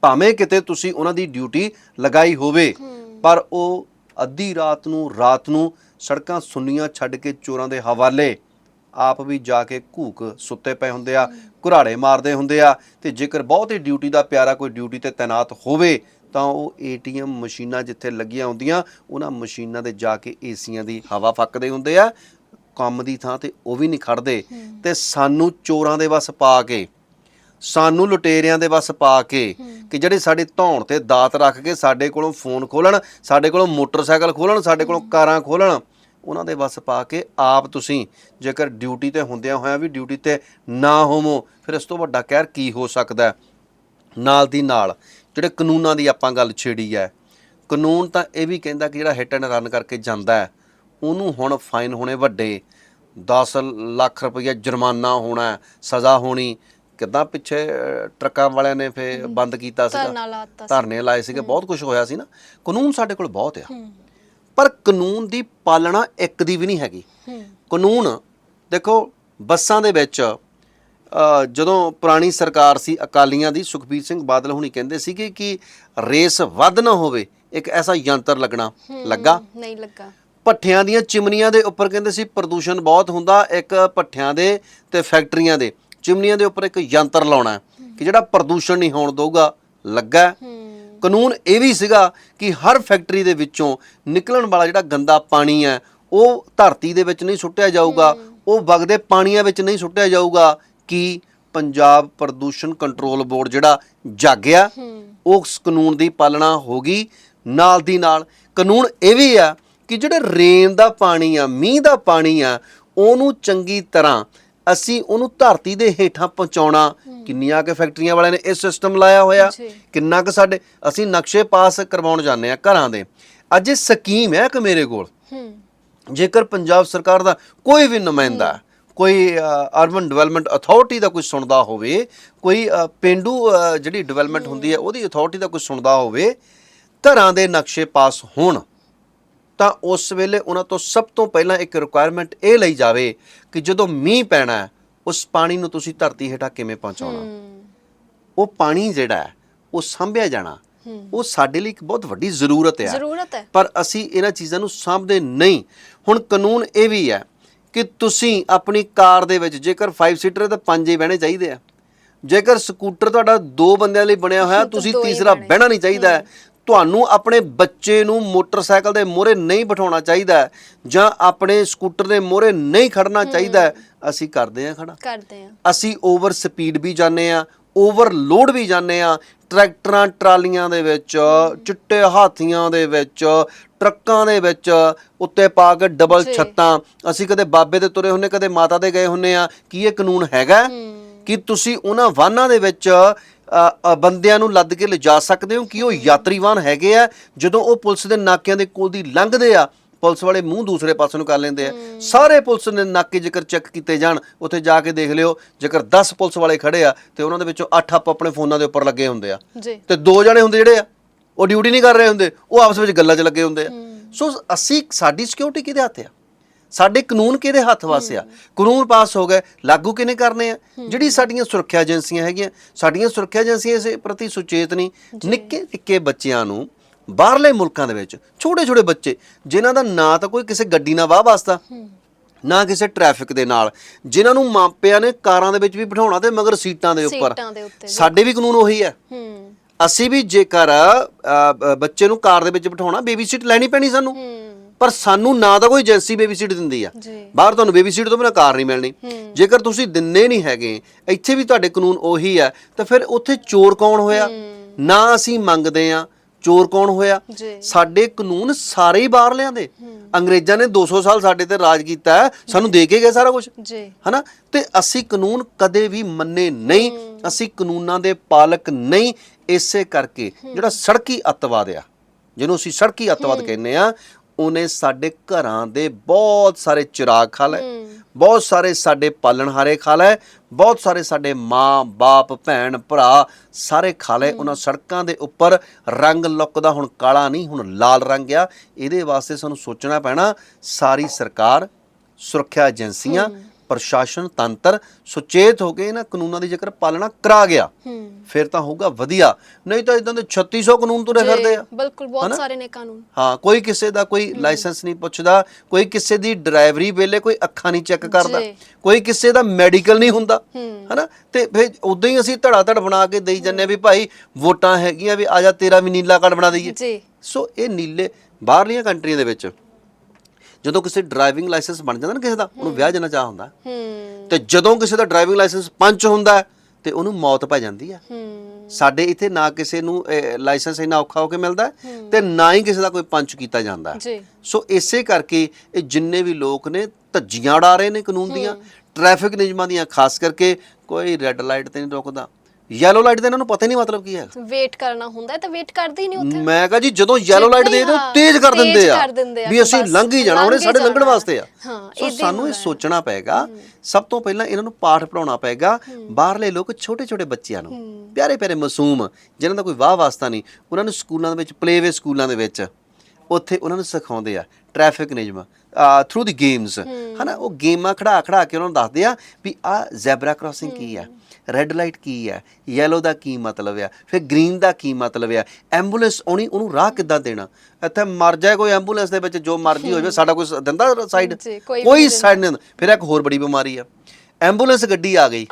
ਭਾਵੇਂ ਕਿਤੇ ਤੁਸੀਂ ਉਹਨਾਂ ਦੀ ਡਿਊਟੀ ਲਗਾਈ ਹੋਵੇ ਪਰ ਉਹ ਅੱਧੀ ਰਾਤ ਨੂੰ ਰਾਤ ਨੂੰ ਸੜਕਾਂ ਸੁੰਨੀਆਂ ਛੱਡ ਕੇ ਚੋਰਾਂ ਦੇ ਹਵਾਲੇ ਆਪ ਵੀ ਜਾ ਕੇ ਘੂਕ ਸੁੱਤੇ ਪਏ ਹੁੰਦੇ ਆ। ਘੁਰਾੜੇ ਮਾਰਦੇ ਹੁੰਦੇ ਆ ਤੇ ਜੇਕਰ ਬਹੁਤ ਹੀ ਡਿਊਟੀ ਦਾ ਪਿਆਰਾ ਕੋਈ ਡਿਊਟੀ ਤੇ ਤਾਇਨਾਤ ਹੋਵੇ ਤਾਂ ਉਹ ਏਟੀਐਮ ਮਸ਼ੀਨਾਂ ਜਿੱਥੇ ਲੱਗੀਆਂ ਹੁੰਦੀਆਂ ਉਹਨਾਂ ਮਸ਼ੀਨਾਂ ਦੇ ਜਾ ਕੇ ਏਸੀਆਂ ਦੀ ਹਵਾ ਫੱਕਦੇ ਹੁੰਦੇ ਆ ਕੰਮ ਦੀ ਥਾਂ ਤੇ ਉਹ ਵੀ ਨਹੀਂ ਖੜਦੇ। ਤੇ ਸਾਨੂੰ ਚੋਰਾਂ ਦੇ ਵੱਸ ਪਾ ਕੇ ਸਾਨੂੰ ਲੁਟੇਰਿਆਂ ਦੇ ਵੱਸ ਪਾ ਕੇ ਕਿ ਜਿਹੜੇ ਸਾਡੇ ਧੌਣ ਤੇ ਦਾਤ ਰੱਖ ਕੇ ਸਾਡੇ ਕੋਲੋਂ ਫੋਨ ਖੋਲਣ ਸਾਡੇ ਕੋਲੋਂ ਮੋਟਰਸਾਈਕਲ ਖੋਲਣ ਸਾਡੇ ਕੋਲੋਂ ਕਾਰਾਂ ਖੋਲਣ ਉਹਨਾਂ ਦੇ ਵੱਸ ਪਾ ਕੇ ਆਪ ਤੁਸੀਂ ਜੇਕਰ ਡਿਊਟੀ ਤੇ ਹੁੰਦਿਆਂ ਹੋਇਆਂ ਵੀ ਡਿਊਟੀ ਤੇ ਨਾ ਹੋਵੋ ਫਿਰ ਇਸ ਤੋਂ ਵੱਡਾ ਕਹਿਰ ਕੀ ਹੋ ਸਕਦਾ? ਨਾਲ ਦੀ ਨਾਲ ਜਿਹੜੇ ਕਾਨੂੰਨਾਂ ਦੀ ਆਪਾਂ ਗੱਲ ਛੇੜੀ ਹੈ ਕਾਨੂੰਨ ਤਾਂ ਇਹ ਵੀ ਕਹਿੰਦਾ ਕਿ ਜਿਹੜਾ ਹਿੱਟ ਐਂਡ ਰਨ ਕਰਕੇ ਜਾਂਦਾ ਹੈ ਉਹਨੂੰ ਹੁਣ ਫਾਈਨ ਹੋਣੇ ਵੱਡੇ 10 ਲੱਖ ਰੁਪਈਆ ਜੁਰਮਾਨਾ ਹੋਣਾ ਸਜ਼ਾ ਹੋਣੀ ਕਿਦਾਂ ਪਿੱਛੇ ਟਰੱਕਾਂ ਵਾਲਿਆਂ ਨੇ ਫੇ ਬੰਦ ਕੀਤਾ ਸੀਗਾ। ਧਰਨੇ ਲਾਏ ਸੀਗੇ ਬਹੁਤ ਕੁਝ ਹੋਇਆ ਸੀ ਨਾ ਕਾਨੂੰਨ ਸਾਡੇ ਕੋਲ ਬਹੁਤ ਆ ਪਰ ਕਾਨੂੰਨ ਦੀ ਪਾਲਣਾ ਇੱਕ ਦੀ ਵੀ ਨਹੀਂ ਹੈਗੀ। ਕਾਨੂੰਨ ਦੇਖੋ ਬੱਸਾਂ ਦੇ ਵਿੱਚ ਜਦੋਂ ਪੁਰਾਣੀ ਸਰਕਾਰ ਸੀ ਅਕਾਲੀਆਂ ਦੀ ਸੁਖਬੀਰ ਸਿੰਘ ਬਾਦਲ ਹੁਣੀ ਕਹਿੰਦੇ ਸੀਗੇ ਕਿ ਰੇਸ ਵੱਧ ਨਾ ਹੋਵੇ ਇੱਕ ਐਸਾ ਯੰਤਰ ਲੱਗਣਾ ਲੱਗਾ। ਨਹੀਂ ਲੱਗਾ। ਭੱਠਿਆਂ ਦੀਆਂ ਚਿਮਨੀਆਂ ਦੇ ਉੱਪਰ ਕਹਿੰਦੇ ਸੀ ਪ੍ਰਦੂਸ਼ਣ ਬਹੁਤ ਹੁੰਦਾ ਇੱਕ ਭੱਠਿਆਂ ਦੇ ਤੇ ਫੈਕਟਰੀਆਂ ਦੇ। ਚਿਮਨੀਆਂ ਦੇ ਉੱਪਰ ਇੱਕ ਯੰਤਰ ਲਾਉਣਾ ਕਿ ਜਿਹੜਾ ਪ੍ਰਦੂਸ਼ਣ ਨਹੀਂ ਹੋਣ ਦਊਗਾ ਲੱਗਾ। ਕਾਨੂੰਨ ਇਹ ਵੀ ਸੀਗਾ ਕਿ ਹਰ ਫੈਕਟਰੀ ਦੇ ਵਿੱਚੋਂ ਨਿਕਲਣ ਵਾਲਾ ਜਿਹੜਾ ਗੰਦਾ ਪਾਣੀ ਹੈ ਉਹ ਧਰਤੀ ਦੇ ਵਿੱਚ ਨਹੀਂ ਸੁੱਟਿਆ ਜਾਊਗਾ ਉਹ ਵਗਦੇ ਪਾਣੀਆਂ ਵਿੱਚ ਨਹੀਂ ਸੁੱਟਿਆ ਜਾਊਗਾ ਕਿ ਪੰਜਾਬ ਪ੍ਰਦੂਸ਼ਣ ਕੰਟਰੋਲ ਬੋਰਡ ਜਿਹੜਾ ਜਾਗਿਆ ਉਸ ਕਾਨੂੰਨ ਦੀ ਪਾਲਣਾ ਹੋਗੀ ਨਾਲ ਦੀ ਨਾਲ ਕਾਨੂੰਨ ਇਹ ਵੀ ਆ ਕਿ ਜਿਹੜੇ ਰੇਨ ਦਾ ਪਾਣੀ ਆ ਮੀਂਹ ਦਾ ਪਾਣੀ ਆ ਉਹਨੂੰ ਚੰਗੀ ਤਰ੍ਹਾਂ ਅਸੀਂ ਉਹਨੂੰ ਧਰਤੀ ਦੇ ਹੇਠਾਂ ਪਹੁੰਚਾਉਣਾ ਕਿੰਨੀਆਂ ਕਿ ਫੈਕਟਰੀਆਂ ਵਾਲਿਆਂ ਨੇ ਇਹ ਸਿਸਟਮ ਲਾਇਆ ਹੋਇਆ। ਕਿੰਨਾ ਕੁ ਸਾਡੇ ਅਸੀਂ ਨਕਸ਼ੇ ਪਾਸ ਕਰਵਾਉਣ ਜਾਂਦੇ ਆ ਘਰਾਂ ਦੇ। ਅੱਜ ਇਹ ਸਕੀਮ ਹੈ ਕਿ ਮੇਰੇ ਕੋਲ। ਜੇਕਰ ਪੰਜਾਬ ਸਰਕਾਰ ਦਾ ਕੋਈ ਵੀ ਨੁਮਾਇੰਦਾ ਕੋਈ ਅਰਬਨ ਡਿਵੈਲਪਮੈਂਟ ਅਥਾਰਟੀ ਦਾ ਕੋਈ ਸੁਣਦਾ ਹੋਵੇ ਕੋਈ ਪਿੰਡੂ ਜਿਹੜੀ ਡਿਵੈਲਪਮੈਂਟ ਹੁੰਦੀ ਹੈ ਉਹਦੀ ਅਥਾਰਟੀ ਦਾ ਕੋਈ ਸੁਣਦਾ ਹੋਵੇ ਘਰਾਂ ਦੇ ਨਕਸ਼ੇ ਪਾਸ ਹੋਣ ਤਾਂ ਉਸ ਵੇਲੇ ਉਹਨਾਂ ਤੋਂ ਸਭ ਤੋਂ ਪਹਿਲਾਂ ਇੱਕ ਰਿਕੁਆਇਰਮੈਂਟ ਇਹ ਲਈ ਜਾਵੇ ਕਿ ਜਦੋਂ ਮੀਂਹ ਪੈਣਾ ਹੈ ਉਸ ਪਾਣੀ ਨੂੰ ਤੁਸੀਂ ਧਰਤੀ ਹੇਠਾਂ ਕਿਵੇਂ ਪਹੁੰਚਾਉਣਾ? ਉਹ ਪਾਣੀ ਜਿਹੜਾ ਉਹ ਸੰਭਿਆ ਜਾਣਾ। ਉਹ ਸਾਡੇ ਲਈ ਇੱਕ ਬਹੁਤ ਵੱਡੀ ਜ਼ਰੂਰਤ ਹੈ। ਜ਼ਰੂਰਤ ਹੈ। ਪਰ ਅਸੀਂ ਇਹਨਾਂ ਚੀਜ਼ਾਂ ਨੂੰ ਸਾਂਭਦੇ ਨਹੀਂ। ਹੁਣ ਕਾਨੂੰਨ ਇਹ ਵੀ ਹੈ ਕਿ ਤੁਸੀਂ ਆਪਣੀ ਕਾਰ ਦੇ ਵਿੱਚ ਜੇਕਰ 5 ਸੀਟਰ ਹੈ ਤਾਂ ਪੰਜ ਹੀ ਬਹਿਣੇ ਚਾਹੀਦੇ ਆ। ਜੇਕਰ ਸਕੂਟਰ ਤੁਹਾਡਾ ਦੋ ਬੰਦਿਆਂ ਲਈ ਬਣਿਆ ਹੋਇਆ ਤੁਸੀਂ ਤੀਸਰਾ ਬਹਿਣੇ। ਨਹੀਂ ਚਾਹੀਦਾ। ਤੁਹਾਨੂੰ ਆਪਣੇ ਬੱਚੇ ਨੂੰ ਮੋਟਰਸਾਈਕਲ ਦੇ ਮੋਹਰੇ ਨਹੀਂ ਬਿਠਾਉਣਾ ਚਾਹੀਦਾ ਜਾਂ ਆਪਣੇ ਸਕੂਟਰ ਦੇ ਮੋਹਰੇ ਨਹੀਂ ਖੜਨਾ ਚਾਹੀਦਾ। ਅਸੀਂ ਕਰਦੇ ਹਾਂ ਖੜਾ ਕਰਦੇ ਆ ਅਸੀਂ ਓਵਰ ਸਪੀਡ ਵੀ ਜਾਂਦੇ ਆ ਓਵਰਲੋਡ ਵੀ ਜਾਂਦੇ ਆ ਟਰੈਕਟਰਾਂ ਟਰਾਲੀਆਂ ਦੇ ਵਿੱਚ ਚਿੱਟੇ ਹਾਥੀਆਂ ਦੇ ਵਿੱਚ ਟਰੱਕਾਂ ਦੇ ਵਿੱਚ ਉੱਤੇ ਪਾ ਕੇ ਡਬਲ। ਛੱਤਾਂ ਅਸੀਂ ਕਦੇ ਬਾਬੇ ਦੇ ਤੁਰੇ ਹੁੰਨੇ ਕਦੇ ਮਾਤਾ ਦੇ ਗਏ ਹੁੰਨੇ ਆ ਕੀ ਇਹ ਕਾਨੂੰਨ ਹੈਗਾ? ਕਿ ਤੁਸੀਂ ਉਹਨਾਂ ਵਾਹਨਾਂ ਦੇ ਵਿੱਚ ਬੰਦਿਆਂ ਨੂੰ ਲੱਦ ਕੇ ਲਿਜਾ ਸਕਦੇ ਹੋ? ਕਿ ਉਹ ਯਾਤਰੀ ਵਾਹਨ ਹੈਗੇ ਆ? ਜਦੋਂ ਉਹ ਪੁਲਿਸ ਦੇ ਨਾਕਿਆਂ ਦੇ ਕੋਲ ਦੀ ਲੰਘਦੇ ਆ ਪੁਲਿਸ ਵਾਲੇ ਮੂੰਹ ਦੂਸਰੇ ਪਾਸੇ ਨੂੰ ਕਰ ਲੈਂਦੇ ਆ। ਸਾਰੇ ਪੁਲਿਸ ਦੇ ਨਾਕੇ ਜੇਕਰ ਚੈੱਕ ਕੀਤੇ ਜਾਣ ਉੱਥੇ ਜਾ ਕੇ ਦੇਖ ਲਿਓ ਜੇਕਰ 10 ਪੁਲਿਸ ਵਾਲੇ ਖੜੇ ਆ ਤੇ ਉਹਨਾਂ ਦੇ ਵਿੱਚੋਂ 8 ਆਪ ਆਪਣੇ ਫੋਨਾਂ ਦੇ ਉੱਪਰ ਲੱਗੇ ਹੁੰਦੇ ਆ। ਤੇ ਦੋ ਜਣੇ ਹੁੰਦੇ ਜਿਹੜੇ ਆ ਉਹ ਡਿਊਟੀ ਨਹੀਂ ਕਰ ਰਹੇ ਹੁੰਦੇ ਉਹ ਆਪਸ ਵਿੱਚ ਗੱਲਾਂ 'ਚ ਲੱਗੇ ਹੁੰਦੇ ਆ। ਸੋ ਅਸੀਂ ਸਾਡੀ ਸਿਕਿਉਰਿਟੀ ਕਿਹਦੇ ਹੱਥ ਆ? ਸਾਡੇ ਕਾਨੂੰਨ ਕਿਹਦੇ ਹੱਥ ਵਾਸੇ ਆ? ਕਾਨੂੰਨ ਪਾਸ ਹੋ ਗਏ ਲਾਗੂ ਕਿਹਨੇ ਕਰਨੇ ਆ? ਜਿਹੜੀ ਸਾਡੀਆਂ ਸੁਰੱਖਿਆ ਏਜੰਸੀਆਂ ਹੈਗੀਆਂ ਸਾਡੀਆਂ ਸੁਰੱਖਿਆ ਏਜੰਸੀਆਂ ਇਸ ਪ੍ਰਤੀ ਸੁਚੇਤ ਨਹੀਂ। ਨਿੱਕੇ ਨਿੱਕੇ ਬੱਚਿਆਂ ਨੂੰ ਬਾਹਰਲੇ ਮੁਲਕਾਂ ਦੇ ਵਿੱਚ ਛੋਟੇ ਛੋਟੇ ਬੱਚੇ ਜਿਨ੍ਹਾਂ ਦਾ ਨਾਂ ਤਾਂ ਕੋਈ ਕਿਸੇ ਗੱਡੀ ਨਾਲ ਵਾਹ ਵਾਸਤਾ ਨਾ ਕਿਸੇ ਟ੍ਰੈਫਿਕ ਦੇ ਨਾਲ। ਜਿਨ੍ਹਾਂ ਨੂੰ ਮਾਪਿਆਂ ਨੇ ਕਾਰਾਂ ਦੇ ਵਿੱਚ ਵੀ ਬਿਠਾਉਣਾ ਤੇ ਮਗਰ ਸੀਟਾਂ ਦੇ ਉੱਪਰ। ਸੀਟਾਂ ਦੇ ਉੱਤੇ ਵੀ। ਸਾਡੇ ਵੀ ਕਾਨੂੰਨ ਉਹੀ ਹੈ। ਅਸੀਂ ਵੀ ਜੇਕਰ ਬੱਚੇ ਨੂੰ ਕਾਰ ਦੇ ਵਿੱਚ ਬਿਠਾਉਣਾ ਬੇਬੀ ਸੀਟ ਲੈਣੀ ਪੈਣੀ ਸਾਨੂੰ। ਪਰ ਸਾਨੂੰ ਨਾ ਤਾਂ ਕੋਈ ਏਜੰਸੀ ਬੇਬੀ ਸੀਟ ਦਿੰਦੀ ਆ। ਬਾਹਰ ਤੁਹਾਨੂੰ ਬੇਬੀ ਸੀਟ ਤੋਂ ਬਿਨਾਂ ਕਾਰ ਨਹੀਂ ਮਿਲਣੀ। ਜੇਕਰ ਤੁਸੀਂ ਦਿੰਨੇ ਨਹੀਂ ਹੈਗੇ ਇੱਥੇ ਵੀ ਤੁਹਾਡੇ ਕਾਨੂੰਨ ਉਹੀ ਆ ਤਾਂ ਫਿਰ ਉੱਥੇ ਚੋਰ ਕੌਣ ਹੋਇਆ? ਨਾ ਅਸੀਂ ਮੰਗਦੇ ਆ ਚੋਰ ਕੌਣ ਹੋਇਆ? ਸਾਡੇ ਕਾਨੂੰਨ ਸਾਰੇ ਹੀ ਬਾਹਰ ਲਿਆਂਦੇ। ਅੰਗਰੇਜ਼ਾਂ ਨੇ 200 ਸਾਲ ਸਾਡੇ ਤੇ ਰਾਜ ਕੀਤਾ ਸਾਨੂੰ ਦੇ ਕੇ ਗਏ ਸਾਰਾ ਕੁਝ ਜੀ। ਹਨਾ? ਤੇ ਅਸੀਂ ਕਾਨੂੰਨ ਕਦੇ ਵੀ ਮੰਨੇ ਨਹੀਂ ਅਸੀਂ ਕਾਨੂੰਨਾਂ ਦੇ ਪਾਲਕ ਨਹੀਂ ਇਸੇ ਕਰਕੇ ਜਿਹੜਾ ਸੜਕੀ ਅੱਤਵਾਦ ਆ ਜਿਹਨੂੰ ਅਸੀਂ ਸੜਕੀ ਅੱਤਵਾਦ ਕਹਿੰਦੇ ਆ ਉਹਨੇ ਸਾਡੇ ਘਰਾਂ ਦੇ ਬਹੁਤ ਸਾਰੇ ਚਿਰਾਗ ਖਾ ਲਏ। ਬਹੁਤ ਸਾਰੇ ਸਾਡੇ ਪਾਲਣਹਾਰੇ ਖਾ ਲਏ। ਬਹੁਤ ਸਾਰੇ ਸਾਡੇ ਮਾਂ ਬਾਪ ਭੈਣ ਭਰਾ ਸਾਰੇ ਖਾ ਲਏ। ਉਹਨਾਂ ਸੜਕਾਂ ਦੇ ਉੱਪਰ ਰੰਗ ਲੁੱਕ ਦਾ ਹੁਣ ਕਾਲਾ ਨਹੀਂ ਹੁਣ ਲਾਲ ਰੰਗ ਆ। ਇਹਦੇ ਵਾਸਤੇ ਸਾਨੂੰ ਸੋਚਣਾ ਪੈਣਾ ਸਾਰੀ ਸਰਕਾਰ ਸੁਰੱਖਿਆ ਏਜੰਸੀਆਂ ਪ੍ਰਸ਼ਾਸਨ ਤੰਤਰ ਸੁਚੇਤ ਹੋ ਕੇ ਇਹਨਾਂ ਕਾਨੂੰਨਾਂ ਦੀ ਜੇਕਰ ਪਾਲਣਾ ਕਰਾ ਗਿਆ ਫਿਰ ਤਾਂ ਹੋਊਗਾ ਵਧੀਆ। ਨਹੀਂ ਤਾਂ ਇਦਾਂ ਦੇ 3600 ਕਾਨੂੰਨ ਤੁਰੇ ਫਿਰਦੇ ਆ। ਬਿਲਕੁਲ ਬਹੁਤ ਸਾਰੇ ਨੇ ਕਾਨੂੰਨ। ਹਾਂ ਕੋਈ ਕਿਸੇ ਦਾ ਕੋਈ ਲਾਇਸੈਂਸ ਨਹੀਂ ਪੁੱਛਦਾ ਕੋਈ ਕਿਸੇ ਦੀ ਡਰਾਈਵਰੀ ਵੇਲੇ ਕੋਈ ਅੱਖਾਂ ਨਹੀਂ ਚੈੱਕ ਕਰਦਾ। ਕੋਈ ਕਿਸੇ ਦਾ ਮੈਡੀਕਲ ਨਹੀਂ ਹੁੰਦਾ। ਹਨਾ? ਤੇ ਫਿਰ ਉਦਾਂ ਹੀ ਅਸੀਂ ਧੜਾ ਧੜ ਬਣਾ ਕੇ ਦੇਈ ਜੰਨੇ ਵੀ ਭਾਈ ਵੋਟਾਂ ਹੈਗੀਆਂ ਵੀ ਆ ਜਾ ਤੇਰਾ ਵੀ ਨੀਲਾ ਕਾਰਡ ਬਣਾ ਦਈਏ। ਜੀ। ਸੋ ਇਹ ਨੀਲੇ ਬਾਹਰਲੀਆਂ ਕੰਟਰੀਆਂ ਦੇ ਵਿੱਚ ਜਦੋਂ ਕਿਸੇ ਡਰਾਈਵਿੰਗ ਲਾਇਸੈਂਸ ਬਣ ਜਾਂਦਾ ਨਾ ਕਿਸੇ ਦਾ ਉਹਨੂੰ ਵਿਆਹ ਜਾਣਾ ਚਾਹ ਹੁੰਦਾ। ਹੂੰ। ਤੇ ਜਦੋਂ ਕਿਸੇ ਦਾ ਡਰਾਈਵਿੰਗ ਲਾਇਸੈਂਸ ਪੰਚ ਹੁੰਦਾ ਤੇ ਉਹਨੂੰ ਮੌਤ ਪੈ ਜਾਂਦੀ ਆ। ਹੂੰ। ਸਾਡੇ ਇੱਥੇ ਨਾ ਕਿਸੇ ਨੂੰ ਇਹ, ਲਾਇਸੈਂਸ ਇੰਨਾ ਔਖਾ ਹੋ ਕੇ ਮਿਲਦਾ ਤੇ ਨਾ ਹੀ ਕਿਸੇ ਦਾ ਕੋਈ ਪੰਚ ਕੀਤਾ ਜਾਂਦਾ। ਜੀ। ਸੋ ਇਸੇ ਕਰਕੇ ਇਹ ਜਿੰਨੇ ਵੀ ਲੋਕ ਨੇ ਧੱਜੀਆਂ ਉਡਾ ਰਹੇ ਨੇ ਕਾਨੂੰਨ ਦੀਆਂ ਟ੍ਰੈਫਿਕ ਨਿਯਮਾਂ ਦੀਆਂ ਖਾਸ ਕਰਕੇ ਕੋਈ ਰੈੱਡ ਲਾਈਟ ਤੇ ਨਹੀਂ ਰੁਕਦਾ। ਯੈਲੋ ਲਾਈਟ ਦਾ ਇਹਨਾਂ ਨੂੰ ਪਤਾ ਹੀ ਨਹੀਂ ਮਤਲਬ ਕੀ ਹੈ ਵੇਟ ਕਰਨਾ ਹੁੰਦਾ ਹੈ ਤਾਂ ਵੇਟ ਕਰਦੇ ਹੀ ਨਹੀਂ ਉੱਥੇ। ਮੈਂ ਕਹਾਂ ਜੀ ਜਦੋਂ ਯੈਲੋ ਲਾਈਟ ਦੇ ਦਿਓ ਤੇਜ਼ ਕਰ ਦਿੰਦੇ ਆ। ਵੀ ਅਸੀਂ ਲੰਘ ਹੀ ਜਾਣਾ ਉਹਨੇ ਸਾਡੇ ਲੰਘਣ। ਵਾਸਤੇ ਆ। ਹਾਂ, ਸੋ ਸਾਨੂੰ ਇਹ। ਸੋਚਣਾ ਪਏਗਾ ਸਭ ਤੋਂ ਪਹਿਲਾਂ ਇਹਨਾਂ ਨੂੰ ਪਾਠ ਪੜਾਉਣਾ ਪਏਗਾ। ਬਾਹਰਲੇ ਲੋਕ ਛੋਟੇ ਛੋਟੇ ਬੱਚਿਆਂ ਨੂੰ ਪਿਆਰੇ ਪਿਆਰੇ ਮਾਸੂਮ ਜਿਨ੍ਹਾਂ ਦਾ ਕੋਈ ਵਾਹ ਵਾਸਤਾ ਨਹੀਂ ਉਹਨਾਂ ਨੂੰ ਸਕੂਲਾਂ ਦੇ ਵਿੱਚ ਪਲੇਵੇ ਸਕੂਲਾਂ ਦੇ ਵਿੱਚ ਉੱਥੇ ਉਹਨਾਂ ਨੂੰ ਸਿਖਾਉਂਦੇ ਆ ਟ੍ਰੈਫਿਕ ਨਿਯਮ ਥਰੂ ਦੀ ਗੇਮਸ ਹਨਾ ਉਹ ਗੇਮਾਂ ਖੜਾ ਖੜਾ ਕੇ ਉਹਨਾਂ ਨੂੰ ਦੱਸਦੇ ਆ ਵੀ ਆ ਜ਼ੈਬਰਾ ਕ੍ਰਾਸਿੰਗ ਕੀ ਆ ਰੈੱਡ ਲਾਈਟ ਕੀ ਹੈ ਯੈਲੋ ਦਾ ਕੀ ਮਤਲਬ ਆ ਫਿਰ ਗ੍ਰੀਨ ਦਾ ਕੀ ਮਤਲਬ ਆ ਐਂਬੂਲੈਂਸ ਆਉਣੀ ਉਹਨੂੰ ਰਾਹ ਕਿੱਦਾਂ ਦੇਣਾ? ਇੱਥੇ ਮਰ ਜਾਏ ਕੋਈ ਐਂਬੂਲੈਂਸ ਦੇ ਵਿੱਚ ਜੋ ਮਰਜ਼ੀ ਹੋ ਜਾਵੇ ਸਾਡਾ ਕੋਈ ਦਿੰਦਾ ਸਾਈਡ ਕੋਈ ਸਾਈਡ ਨਹੀਂ ਦਿੰਦਾ। ਫਿਰ ਇੱਕ ਹੋਰ ਬੜੀ ਬਿਮਾਰੀ ਆ ਐਂਬੂਲੈਂਸ ਗੱਡੀ ਆ ਗਈ।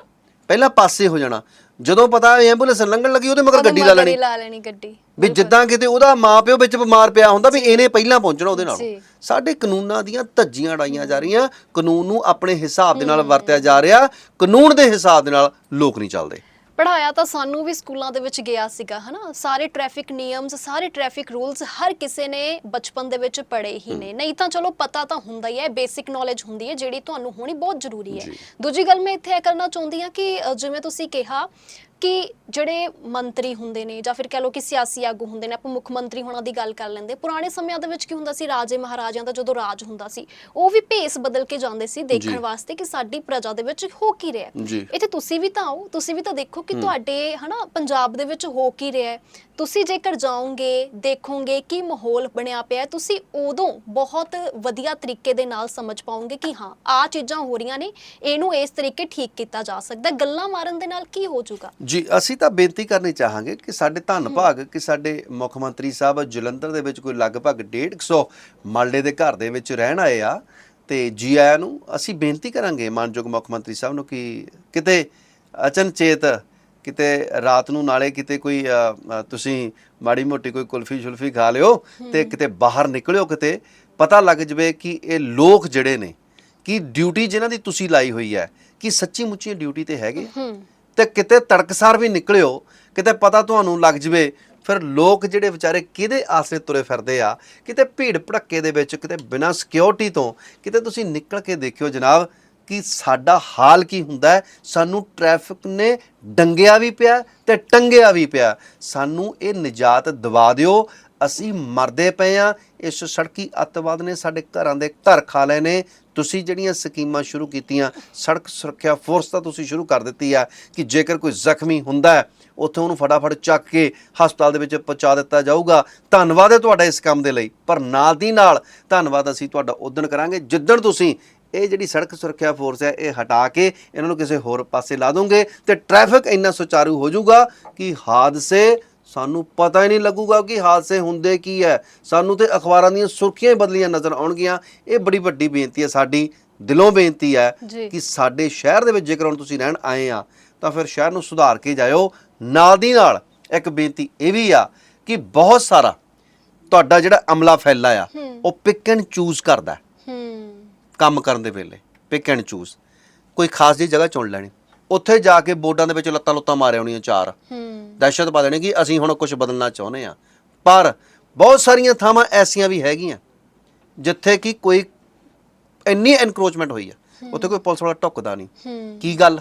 ਪਹਿਲਾਂ ਪਾਸੇ ਹੋ ਜਾਣਾ। ਜਦੋਂ ਪਤਾ ਐਂਬੂਲੈਂਸ ਲੰਘਣ ਲੱਗੀ ਉਹਦੇ ਮਗਰ ਗੱਡੀ ਲਾ ਲੈਣੀ। ਲਾ ਲੈਣੀ ਗੱਡੀ ਵੀ ਜਿੱਦਾਂ ਕਿਤੇ ਉਹਦਾ ਮਾਪਿਓ ਵਿੱਚ ਬਿਮਾਰ ਪਿਆ ਹੁੰਦਾ ਵੀ ਇਹਨੇ ਪਹਿਲਾਂ ਪਹੁੰਚਣਾ ਉਹਦੇ ਨਾਲ। ਸਾਡੇ ਕਾਨੂੰਨਾਂ ਦੀਆਂ ਧੱਜੀਆਂ ਡਾਈਆਂ ਜਾ ਰਹੀਆਂ। ਕਾਨੂੰਨ ਨੂੰ ਆਪਣੇ ਹਿਸਾਬ ਦੇ ਨਾਲ ਵਰਤਿਆ ਜਾ ਰਿਹਾ। ਕਾਨੂੰਨ ਦੇ ਹਿਸਾਬ ਦੇ ਨਾਲ ਲੋਕ ਨਹੀਂ ਚੱਲਦੇ। ਪੜਾਇਆ ਤਾਂ ਸਾਨੂੰ ਵੀ ਸਕੂਲਾਂ ਦੇ ਵਿੱਚ ਗਿਆ ਸੀਗਾ ਹਨਾ? ਸਾਰੇ ਟ੍ਰੈਫਿਕ ਨਿਯਮਸ ਸਾਰੇ ਟ੍ਰੈਫਿਕ ਰੂਲਸ ਹਰ ਕਿਸੇ ਨੇ ਬਚਪਨ ਦੇ ਵਿੱਚ ਪੜ੍ਹੇ ਹੀ ਨੇ। ਨਹੀਂ ਤਾਂ ਚਲੋ ਪਤਾ ਤਾਂ ਹੁੰਦਾ ਹੀ ਹੈ ਬੇਸਿਕ ਨੌਲੇਜ ਹੁੰਦੀ ਹੈ ਜਿਹੜੀ ਤੁਹਾਨੂੰ ਹੋਣੀ ਬਹੁਤ ਜ਼ਰੂਰੀ ਹੈ। ਦੂਜੀ ਗੱਲ ਮੈਂ ਇੱਥੇ ਇਹ ਕਰਨਾ ਚਾਹੁੰਦੀ ਹਾਂ ਕਿ ਅ, ਜਿਵੇਂ ਤੁਸੀਂ ਕਿਹਾ ਕਿ ਜਿਹੜੇ ਮੰਤਰੀ ਹੁੰਦੇ ਨੇ ਜਾਂ ਫਿਰ ਕਹ ਲਓ ਕਿ ਸਿਆਸੀ ਆਗੂ ਹੁੰਦੇ ਨੇ ਆਪਾਂ ਮੁੱਖ ਮੰਤਰੀ ਹੋਣਾ ਦੀ ਗੱਲ ਕਰ ਲੈਂਦੇ ਪੁਰਾਣੇ ਸਮਿਆਂ ਦੇ ਵਿੱਚ ਕੀ ਹੁੰਦਾ ਸੀ? ਰਾਜੇ ਮਹਾਰਾਜਿਆਂ ਦਾ ਜਦੋਂ ਰਾਜ ਹੁੰਦਾ ਸੀ ਉਹ ਵੀ ਭੇਸ ਬਦਲ ਕੇ ਜਾਂਦੇ ਸੀ ਦੇਖਣ ਵਾਸਤੇ ਕਿ ਸਾਡੀ ਪ੍ਰਜਾ ਦੇ ਵਿੱਚ ਹੋ ਕੀ ਰਿਹਾ ਇੱਥੇ ਤੁਸੀਂ ਵੀ ਤਾਂ ਆਓ ਤੁਸੀਂ ਵੀ ਤਾਂ ਦੇਖੋ ਕਿ ਤੁਹਾਡੇ ਹਨਾ ਪੰਜਾਬ ਦੇ ਵਿੱਚ ਹੋ ਕੀ ਰਿਹਾ ਹੈ। ਤੁਸੀਂ ਜੇਕਰ ਜਾਓਗੇ ਦੇਖੋਗੇ ਕੀ ਮਾਹੌਲ ਬਣਿਆ ਪਿਆ ਹੈ, ਤੁਸੀਂ ਉਦੋਂ ਬਹੁਤ ਵਧੀਆ ਤਰੀਕੇ ਦੇ ਨਾਲ ਸਮਝ ਪਾਓਗੇ ਕਿ ਹਾਂ ਆ ਚੀਜ਼ਾਂ ਹੋ ਰਹੀਆਂ ਨੇ ਇਹਨੂੰ ਇਸ ਤਰੀਕੇ ਠੀਕ ਕੀਤਾ ਜਾ ਸਕਦਾ ਹੈ। ਗੱਲਾਂ ਮਾਰਨ ਦੇ ਨਾਲ ਕੀ ਹੋ ਜਾਊਗਾ ਜੀ ਅਸੀਂ ਤਾਂ ਬੇਨਤੀ ਕਰਨੀ ਚਾਹਾਂਗੇ ਕਿ ਸਾਡੇ ਧੰਨ ਭਾਗ ਕਿ ਸਾਡੇ ਮੁੱਖ ਮੰਤਰੀ ਸਾਹਿਬ ਜਲੰਧਰ ਦੇ ਵਿੱਚ ਕੋਈ ਲਗਭਗ 150 ਮਾਲੇ ਦੇ ਘਰ ਦੇ ਵਿੱਚ ਰਹਿਣ ਆਏ ਆ ਤੇ ਜੀ ਆਇਆਂ ਨੂੰ ਅਸੀਂ ਬੇਨਤੀ ਕਰਾਂਗੇ ਮਾਨਯੋਗ ਮੁੱਖ ਮੰਤਰੀ ਸਾਹਿਬ ਨੂੰ ਕਿ ਕਿਤੇ ਅਚਨਚੇਤ ਕਿਤੇ ਰਾਤ ਨੂੰ ਨਾਲੇ ਕਿਤੇ ਕੋਈ ਤੁਸੀਂ ਮਾੜੀ ਮੋਟੀ ਕੋਈ ਕੁਲਫੀ ਸ਼ੁਲਫੀ ਖਾ ਲਿਓ ਤੇ ਕਿਤੇ ਬਾਹਰ ਨਿਕਲਿਓ ਕਿਤੇ ਪਤਾ ਲੱਗ ਜਵੇ ਕਿ ਇਹ ਲੋਕ ਜਿਹੜੇ ਨੇ ਕਿ ਡਿਊਟੀ ਜਿਨ੍ਹਾਂ ਦੀ ਤੁਸੀਂ ਲਾਈ ਹੋਈ ਹੈ ਕਿ ਸੱਚੀ ਮੁੱਚੀ ਡਿਊਟੀ ਤੇ ਹੈਗੇ ਤੇ ਕਿਤੇ ਤੜਕਸਾਰ ਵੀ ਨਿਕਲਿਓ ਕਿਤੇ ਪਤਾ ਤੁਹਾਨੂੰ ਲੱਗ ਜਵੇ ਫਿਰ ਲੋਕ ਜਿਹੜੇ ਵਿਚਾਰੇ ਕਿਹਦੇ ਆਸਰੇ ਤੁਰੇ ਫਿਰਦੇ ਆ ਕਿਤੇ ਭੀੜ ਭੜੱਕੇ ਦੇ ਵਿੱਚ ਕਿਤੇ ਬਿਨਾਂ ਸਿਕਿਉਰਿਟੀ ਤੋਂ ਕਿਤੇ ਤੁਸੀਂ ਨਿਕਲ ਕੇ ਦੇਖਿਓ ਜਨਾਬ ਕਿ ਸਾਡਾ ਹਾਲ ਕੀ ਹੁੰਦਾ ਸਾਨੂੰ ਟ੍ਰੈਫਿਕ ਨੇ ਡੰਗਿਆ ਵੀ ਪਿਆ ਤੇ ਟੰਗਿਆ ਵੀ ਪਿਆ। ਸਾਨੂੰ ਇਹ ਨਿਜਾਤ ਦਿਵਾ ਦਿਓ। ਅਸੀਂ ਮਰਦੇ ਪਏ ਆ ਇਸ ਸੜਕੀ ਅੱਤਵਾਦ ਨੇ ਸਾਡੇ ਘਰਾਂ ਦੇ ਘਰ ਖਾ ਲਏ ਨੇ। ਤੁਸੀਂ ਜਿਹੜੀਆਂ ਸਕੀਮਾਂ ਸ਼ੁਰੂ ਕੀਤੀਆਂ, ਸੜਕ ਸੁਰੱਖਿਆ ਫੋਰਸ ਤਾਂ ਤੁਸੀਂ ਸ਼ੁਰੂ ਕਰ ਦਿੱਤੀ ਆ ਕਿ ਜੇਕਰ ਕੋਈ ਜ਼ਖਮੀ ਹੁੰਦਾ ਹੈ, ਉੱਥੇ ਉਹਨੂੰ ਫਟਾਫਟ ਚੱਕ ਕੇ ਹਸਪਤਾਲ ਦੇ ਵਿੱਚ ਪਹੁੰਚਾ ਦਿੱਤਾ ਜਾਊਗਾ। ਧੰਨਵਾਦ ਹੈ ਤੁਹਾਡਾ ਇਸ ਕੰਮ ਦੇ ਲਈ। ਪਰ ਨਾਲ ਦੀ ਨਾਲ ਧੰਨਵਾਦ ਅਸੀਂ ਤੁਹਾਡਾ ਉਦਣ ਕਰਾਂਗੇ। ਜਿੱਦਣ ਤੁਸੀਂ ਇਹ ਜਿਹੜੀ ਸੜਕ ਸੁਰੱਖਿਆ ਫੋਰਸ ਹੈ ਇਹ ਹਟਾ ਕੇ ਇਹਨਾਂ ਨੂੰ ਕਿਸੇ ਹੋਰ ਪਾਸੇ ਲਾ ਦੋਗੇ ਤੇ ਟ੍ਰੈਫਿਕ ਇੰਨਾ ਸੁਚਾਰੂ ਹੋ ਜਾਊਗਾ ਕਿ ਹਾਦਸੇ ਸਾਨੂੰ ਪਤਾ ਹੀ ਨਹੀਂ ਲੱਗੂਗਾ ਕਿ ਹਾਦਸੇ ਹੁੰਦੇ ਕੀ ਹੈ। ਸਾਨੂੰ ਤੇ ਅਖਬਾਰਾਂ ਦੀਆਂ ਸੁਰਖੀਆਂ ਹੀ ਬਦਲੀਆਂ ਨਜ਼ਰ ਆਉਣਗੀਆਂ। ਇਹ ਬੜੀ ਵੱਡੀ ਬੇਨਤੀ ਹੈ ਸਾਡੀ ਦਿਲੋਂ ਬੇਨਤੀ ਹੈ। ਕਿ ਸਾਡੇ ਸ਼ਹਿਰ ਦੇ ਵਿੱਚ ਜੇਕਰ ਹੁਣ ਤੁਸੀਂ ਰਹਿਣ ਆਏ ਆ ਤਾਂ ਫਿਰ ਸ਼ਹਿਰ ਨੂੰ ਸੁਧਾਰ ਕੇ ਜਾਇਓ। ਨਾਲ ਦੀ ਨਾਲ ਇੱਕ ਬੇਨਤੀ ਇਹ ਵੀ ਆ ਕਿ ਬਹੁਤ ਸਾਰਾ ਤੁਹਾਡਾ ਜਿਹੜਾ ਅਮਲਾ ਫੈਲਾ ਆ ਉਹ ਪਿਕ ਐਂਡ ਚੂਜ਼ ਕਰਦਾ। ਹੂੰ। ਕੰਮ ਕਰਨ ਦੇ ਵੇਲੇ ਪਿਕ ਐਂਡ ਚੂਜ਼ ਕੋਈ ਖਾਸ ਜਿਹੀ ਜਗ੍ਹਾ ਚੁਣ ਲੈਣੀ। ਉੱਥੇ ਜਾ ਕੇ ਬੋਰਡਾਂ ਦੇ ਵਿੱਚ ਲੱਤਾਂ ਲੁੱਤਾਂ ਮਾਰੇ ਆਉਣੀਆਂ ਚਾਰ। ਹੂੰ। ਦਹਿਸ਼ਤ ਪਾ ਦੇਣੀ ਕਿ ਅਸੀਂ ਹੁਣ ਕੁਝ ਬਦਲਣਾ ਚਾਹੁੰਦੇ ਆ ਪਰ ਬਹੁਤ ਸਾਰੀਆਂ ਥਾਵਾਂ ਐਸੀਆਂ ਵੀ ਹੈਗੀਆਂ ਜਿੱਥੇ ਕਿ ਕੋਈ ਇੰਨੀ ਐਨਕਰੋਚਮੈਂਟ ਹੋਈ ਆ। ਉੱਥੇ ਕੋਈ ਪੁਲਿਸ ਵਾਲਾ ਟੁੱਕਦਾ ਨਹੀਂ। ਹੂੰ। ਕੀ ਗੱਲ?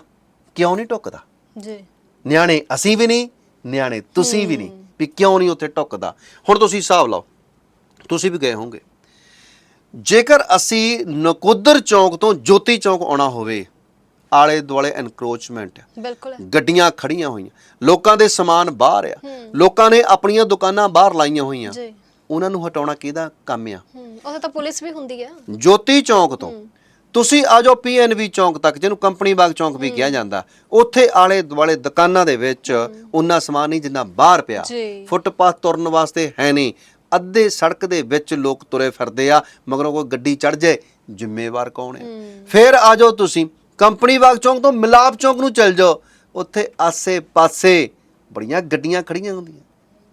ਕਿਉਂ ਨਹੀਂ ਟੁੱਕਦਾ? ਜੀ। ਨਿਆਣੇ ਅਸੀਂ ਵੀ ਨਹੀਂ ਨਿਆਣੇ ਤੁਸੀਂ ਵੀ ਨਹੀਂ। ਵੀ ਕਿਉਂ ਨਹੀਂ ਉੱਥੇ ਟੁੱਕਦਾ? ਹੁਣ ਤੁਸੀਂ ਹਿਸਾਬ ਲਾਓ। ਤੁਸੀਂ ਵੀ ਗਏ ਹੋਵੋਗੇ। ਜੇਕਰ ਅਸੀਂ ਨਕੋਦਰ ਚੌਂਕ ਤੋਂ ਜੋਤੀ ਚੌਂਕ ਆਉਣਾ ਹੋਵੇ ਆਲੇ ਦੁਆਲੇ ਐਨਕਰੋਚਮੈਂਟ ਬਿਲਕੁਲ। ਗੱਡੀਆਂ ਖੜੀਆਂ ਹੋਈਆਂ ਲੋਕਾਂ ਦੇ ਸਮਾਨ ਬਾਹਰ ਆ ਲੋਕਾਂ ਨੇ ਆਪਣੀਆਂ ਦੁਕਾਨਾਂ ਬਾਹਰ ਲਾਈਆਂ ਹੋਈਆਂ ਜੀ। ਉਹਨਾਂ ਨੂੰ ਹਟਾਉਣਾ ਕਿਹਦਾ ਕੰਮ ਆ? ਹੂੰ ਉਹ ਤਾਂ ਪੁਲਿਸ ਵੀ ਹੁੰਦੀ ਹੈ ਜੋਤੀ ਚੌਂਕ ਤੋਂ। ਤੁਸੀਂ ਆ ਜਾਓ ਪੀਐਨਬੀ ਚੌਂਕ ਤੱਕ ਜਿਹਨੂੰ ਕੰਪਨੀ ਬਾਗ ਚੌਂਕ ਵੀ ਕਿਹਾ ਜਾਂਦਾ। ਉੱਥੇ ਆਲੇ ਦੁਆਲੇ ਦੁਕਾਨਾਂ ਦੇ ਵਿੱਚ ਉਹਨਾਂ ਸਮਾਨ ਨਹੀਂ ਜਿੰਨਾ ਬਾਹਰ ਪਿਆ। ਜੀ। ਫੁੱਟਪਾਥ ਤੁਰਨ ਵਾਸਤੇ ਹੈ ਨਹੀਂ। ਅੱਧੇ ਸੜਕ ਦੇ ਵਿੱਚ ਲੋਕ ਤੁਰੇ ਫਿਰਦੇ ਆ ਮਗਰੋਂ ਕੋਈ ਗੱਡੀ ਚੜ ਜਾਏ ਜ਼ਿੰਮੇਵਾਰ ਕੌਣ ਹੈ? ਫਿਰ ਆ ਜਾਓ ਤੁਸੀਂ ਕੰਪਨੀ ਬਾਗ ਚੌਂਕ ਤੋਂ ਮਿਲਾਪ ਚੌਂਕ ਨੂੰ ਚੱਲ ਜਾਓ ਉੱਥੇ ਆਸੇ-ਪਾਸੇ ਬੜੀਆਂ ਗੱਡੀਆਂ ਖੜੀਆਂ ਹੁੰਦੀਆਂ।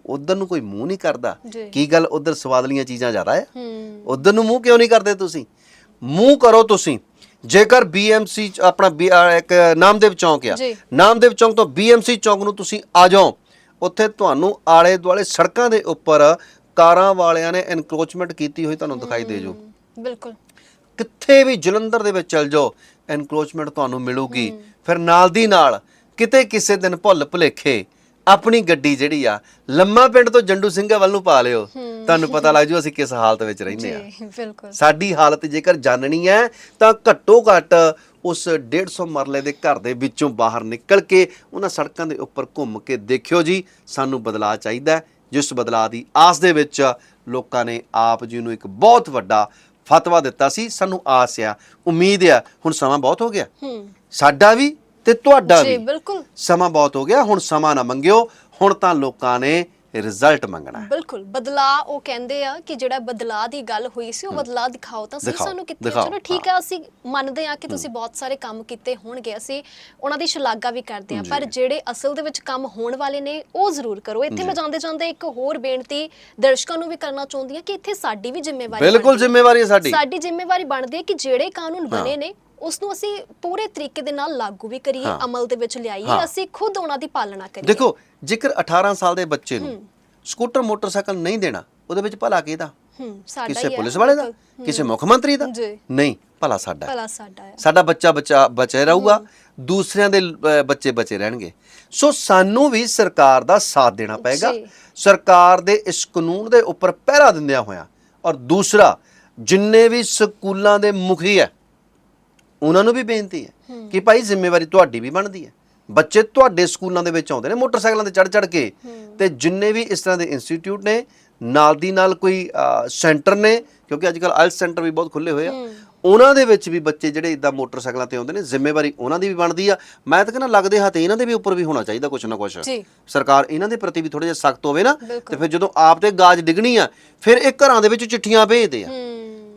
ਉਧਰ ਨੂੰ ਕੋਈ ਮੂੰਹ ਨਹੀਂ ਕਰਦਾ। ਕੀ ਗੱਲ ਉਧਰ ਸਵਾਦਲੀਆਂ ਚੀਜ਼ਾਂ ਜ਼ਿਆਦਾ ਹੈ। ਉਧਰ ਨੂੰ ਮੂੰਹ ਕਿਉਂ ਨਹੀਂ ਕਰਦੇ ਤੁਸੀਂ? ਮੂੰਹ ਕਰੋ ਤੁਸੀਂ। ਜੇਕਰ BMC ਆਪਣਾ ਇੱਕ ਨਾਮਦੇਵ ਚੌਂਕ ਆ। ਨਾਮਦੇਵ ਚੌਂਕ ਤੋਂ BMC ਚੌਂਕ ਨੂੰ ਤੁਸੀਂ ਆ ਜਾਓ। ਉੱਥੇ ਤੁਹਾਨੂੰ ਆਲੇ ਦੁਆਲੇ ਸੜਕਾਂ ਦੇ ਉੱਪਰ ਕਾਰਾਂ ਵਾਲਿਆਂ ਨੇ ਐਨਕਰੋਚਮੈਂਟ ਕੀਤੀ ਹੋਈ ਤੁਹਾਨੂੰ ਦਿਖਾਈ ਦੇ ਜੋ ਬਿਲਕੁਲ। ਕਿੱਥੇ ਵੀ ਜਲੰਧਰ ਦੇ ਵਿੱਚ ਚਲ ਜਾਓ ਐਨਕਰੋਚਮੈਂਟ ਤੁਹਾਨੂੰ ਮਿਲੂਗੀ। ਫਿਰ ਨਾਲ ਦੀ ਨਾਲ ਕਿਤੇ ਕਿਸੇ ਦਿਨ ਭੁੱਲ ਭੁਲੇਖੇ ਆਪਣੀ ਗੱਡੀ ਜਿਹੜੀ ਆ ਲੰਮਾ ਪਿੰਡ ਤੋਂ ਜੰਡੂ ਸਿੰਘਾ ਵੱਲ ਨੂੰ ਪਾ ਲਿਓ। ਤੁਹਾਨੂੰ ਪਤਾ ਲੱਗ ਜੂ ਅਸੀਂ ਕਿਸ ਹਾਲਤ ਵਿੱਚ ਰਹਿੰਦੇ ਆ। ਜੀ ਬਿਲਕੁਲ। ਸਾਡੀ ਹਾਲਤ ਜੇਕਰ ਜਾਣਨੀ ਹੈ ਤਾਂ ਘੱਟੋ ਘੱਟ ਉਸ 150 ਮਰਲੇ ਦੇ ਘਰ ਦੇ ਵਿੱਚੋਂ ਬਾਹਰ ਨਿਕਲ ਕੇ ਉਹਨਾਂ ਸੜਕਾਂ ਦੇ ਉੱਪਰ ਘੁੰਮ ਕੇ ਦੇਖਿਓ ਜੀ। ਸਾਨੂੰ ਬਦਲਾਅ ਚਾਹੀਦਾ ਹੈ। ਜਿਸ ਬਦਲਾਅ ਦੀ ਆਸ ਦੇ ਵਿੱਚ ਲੋਕਾਂ ਨੇ ਆਪ ਜੀ ਨੂੰ ਇੱਕ ਬਹੁਤ ਵੱਡਾ ਫਤਵਾ ਦਿੱਤਾ ਸੀ। ਸਾਨੂੰ ਆਸ ਆ ਉਮੀਦ ਆ ਹੁਣ ਸਮਾਂ ਬਹੁਤ ਹੋ ਗਿਆ। ਸਾਡਾ ਵੀ ਤੇ ਤੁਹਾਡਾ ਜੀ ਵੀ। ਬਿਲਕੁਲ। ਸਮਾਂ ਬਹੁਤ ਹੋ ਗਿਆ ਹੁਣ ਸਮਾਂ ਨਾ ਮੰਗਿਓ। ਹੁਣ ਤਾਂ ਲੋਕਾਂ ਨੇ ਰਿਜ਼ਲਟ ਮੰਗਣਾ। ਹੈ ਬਿਲਕੁਲ ਬਦਲਾ ਉਹ ਕਹਿੰਦੇ ਆ ਕਿ ਜਿਹੜਾ ਬਦਲਾ ਦੀ ਗੱਲ ਹੋਈ ਸੀ ਉਹ ਬਦਲਾ ਦਿਖਾਓ ਤਾਂ ਸਹੀ ਦਿਖਾਓ, ਸਾਨੂੰ ਕਿੱਥੇ ਦਿਖਾਓ, ਚਲੋ ਠੀਕ ਹੈ। ਅਸੀਂ ਮੰਨਦੇ ਆ ਕਿ ਤੁਸੀਂ ਬਹੁਤ ਸਾਰੇ ਕੰਮ ਕੀਤੇ ਹੋਣਗੇ ਅਸੀਂ ਉਹਨਾਂ ਦੀ ਸ਼ਲਾਘਾ ਵੀ ਕਰਦੇ ਆ ਪਰ ਜਿਹੜੇ ਅਸਲ ਦੇ ਵਿੱਚ ਕੰਮ ਹੋਣ ਵਾਲੇ ਨੇ ਉਹ ਜ਼ਰੂਰ ਕਰੋ। ਇੱਥੇ ਮੈਂ ਜਾਂਦੇ ਜਾਂਦੇ ਇੱਕ ਹੋਰ ਬੇਨਤੀ ਦਰਸ਼ਕਾਂ ਨੂੰ ਵੀ ਕਰਨਾ ਚਾਹੁੰਦੀ ਆ ਕਿ ਇੱਥੇ ਸਾਡੀ ਵੀ ਜ਼ਿੰਮੇਵਾਰੀ ਬਿਲਕੁਲ ਬਣਦੀ ਹੈ। ਜ਼ਿੰਮੇਵਾਰੀ ਹੈ ਸਾਡੀ। ਸਾਡੀ ਜ਼ਿੰਮੇਵਾਰੀ ਬਣਦੀ ਹੈ ਕਿ ਜਿਹੜੇ ਕਾਨੂੰਨ ਬਣੇ ਨੇ ਉਸ ਨੂੰ ਅਸੀਂ ਪੂਰੇ ਤਰੀਕੇ ਦੇ ਨਾਲ ਲਾਗੂ ਵੀ ਕਰੀਏ। ਅਮਲ ਦੇ ਵਿੱਚ ਲਿਆਈਏ। ਅਸੀਂ ਖੁਦ ਉਹਨਾਂ ਦੀ ਪਾਲਣਾ ਕਰੀਏ ਦੇਖੋ ਜੇਕਰ 18 ਸਾਲ ਦੇ ਬੱਚੇ ਨੂੰ ਸਕੂਟਰ ਮੋਟਰਸਾਈਕਲ ਨਹੀਂ ਦੇਣਾ ਉਹਦੇ ਵਿੱਚ ਭਲਾ ਕਿਹਦਾ ਕਿਸੇ ਪੁਲਿਸ ਵਾਲੇ ਦਾ। ਕਿਸੇ ਮੁੱਖ ਮੰਤਰੀ ਦਾ। ਨਹੀਂ ਭਲਾ ਸਾਡਾ। ਭਲਾ ਸਾਡਾ ਹੈ ਸਾਡਾ ਬੱਚਾ ਬੱਚਾ ਬਚੇ ਰਹੂਗਾ ਦੂਸਰਿਆਂ ਦੇ ਬੱਚੇ ਬਚੇ ਰਹਿਣਗੇ ਸੋ ਸਾਨੂੰ ਵੀ ਸਰਕਾਰ ਦਾ ਸਾਥ ਦੇਣਾ ਪਏਗਾ। ਸਰਕਾਰ ਦੇ ਇਸ ਕਾਨੂੰਨ ਦੇ ਉੱਪਰ ਪਹਿਰਾ ਦਿੰਦਿਆਂ ਹੋਇਆਂ ਔਰ ਦੂਸਰਾ ਜਿੰਨੇ ਵੀ ਸਕੂਲਾਂ ਦੇ ਮੁਖੀ ਹੈ ਉਹਨਾਂ ਨੂੰ ਵੀ ਬੇਨਤੀ ਹੈ ਕਿ ਭਾਈ ਜ਼ਿੰਮੇਵਾਰੀ ਤੁਹਾਡੀ ਵੀ ਬਣਦੀ ਹੈ। ਬੱਚੇ ਤੁਹਾਡੇ ਸਕੂਲਾਂ ਦੇ ਵਿੱਚ ਆਉਂਦੇ ਨੇ ਮੋਟਰਸਾਈਕਲਾਂ ਤੇ ਚੜ ਚੜ ਕੇ ਤੇ ਜਿੰਨੇ ਵੀ ਇਸ ਤਰ੍ਹਾਂ ਦੇ ਇੰਸਟੀਚਿਊਟ ਨੇ ਨਾਲ ਦੀ ਨਾਲ ਕੋਈ ਸੈਂਟਰ ਨੇ ਕਿਉਂਕਿ ਅੱਜ ਕੱਲ ਆਇਲ ਸੈਂਟਰ ਵੀ ਬਹੁਤ ਖੁੱਲੇ ਹੋਏ ਆ ਉਹਨਾਂ ਦੇ ਵਿੱਚ ਵੀ ਬੱਚੇ ਜਿਹੜੇ ਇਦਾਂ ਮੋਟਰਸਾਈਕਲਾਂ ਤੇ ਆਉਂਦੇ ਨੇ ਜ਼ਿੰਮੇਵਾਰੀ ਉਹਨਾਂ ਦੀ ਵੀ ਬਣਦੀ ਆ। ਮੈਂ ਤਾਂ ਕਹਿੰਦਾ ਲੱਗਦੇ ਹੱਥ ਇਹਨਾਂ ਦੇ ਵੀ ਉੱਪਰ ਵੀ ਹੋਣਾ ਚਾਹੀਦਾ ਕੁਛ ਨਾ ਕੁਛ। ਸਰਕਾਰ ਇਹਨਾਂ ਦੇ ਪ੍ਰਤੀ ਵੀ ਥੋੜਾ ਜਿਹਾ ਸਖਤ ਹੋਵੇ ਨਾ। ਤੇ ਫਿਰ ਜਦੋਂ ਆਪ ਤੇ ਗਾਜ ਡਿੱਗਣੀ ਆ ਫਿਰ ਇਹ ਘਰਾਂ ਦੇ ਵਿੱਚ ਚਿੱਠੀਆਂ ਭੇਜਦੇ ਆ।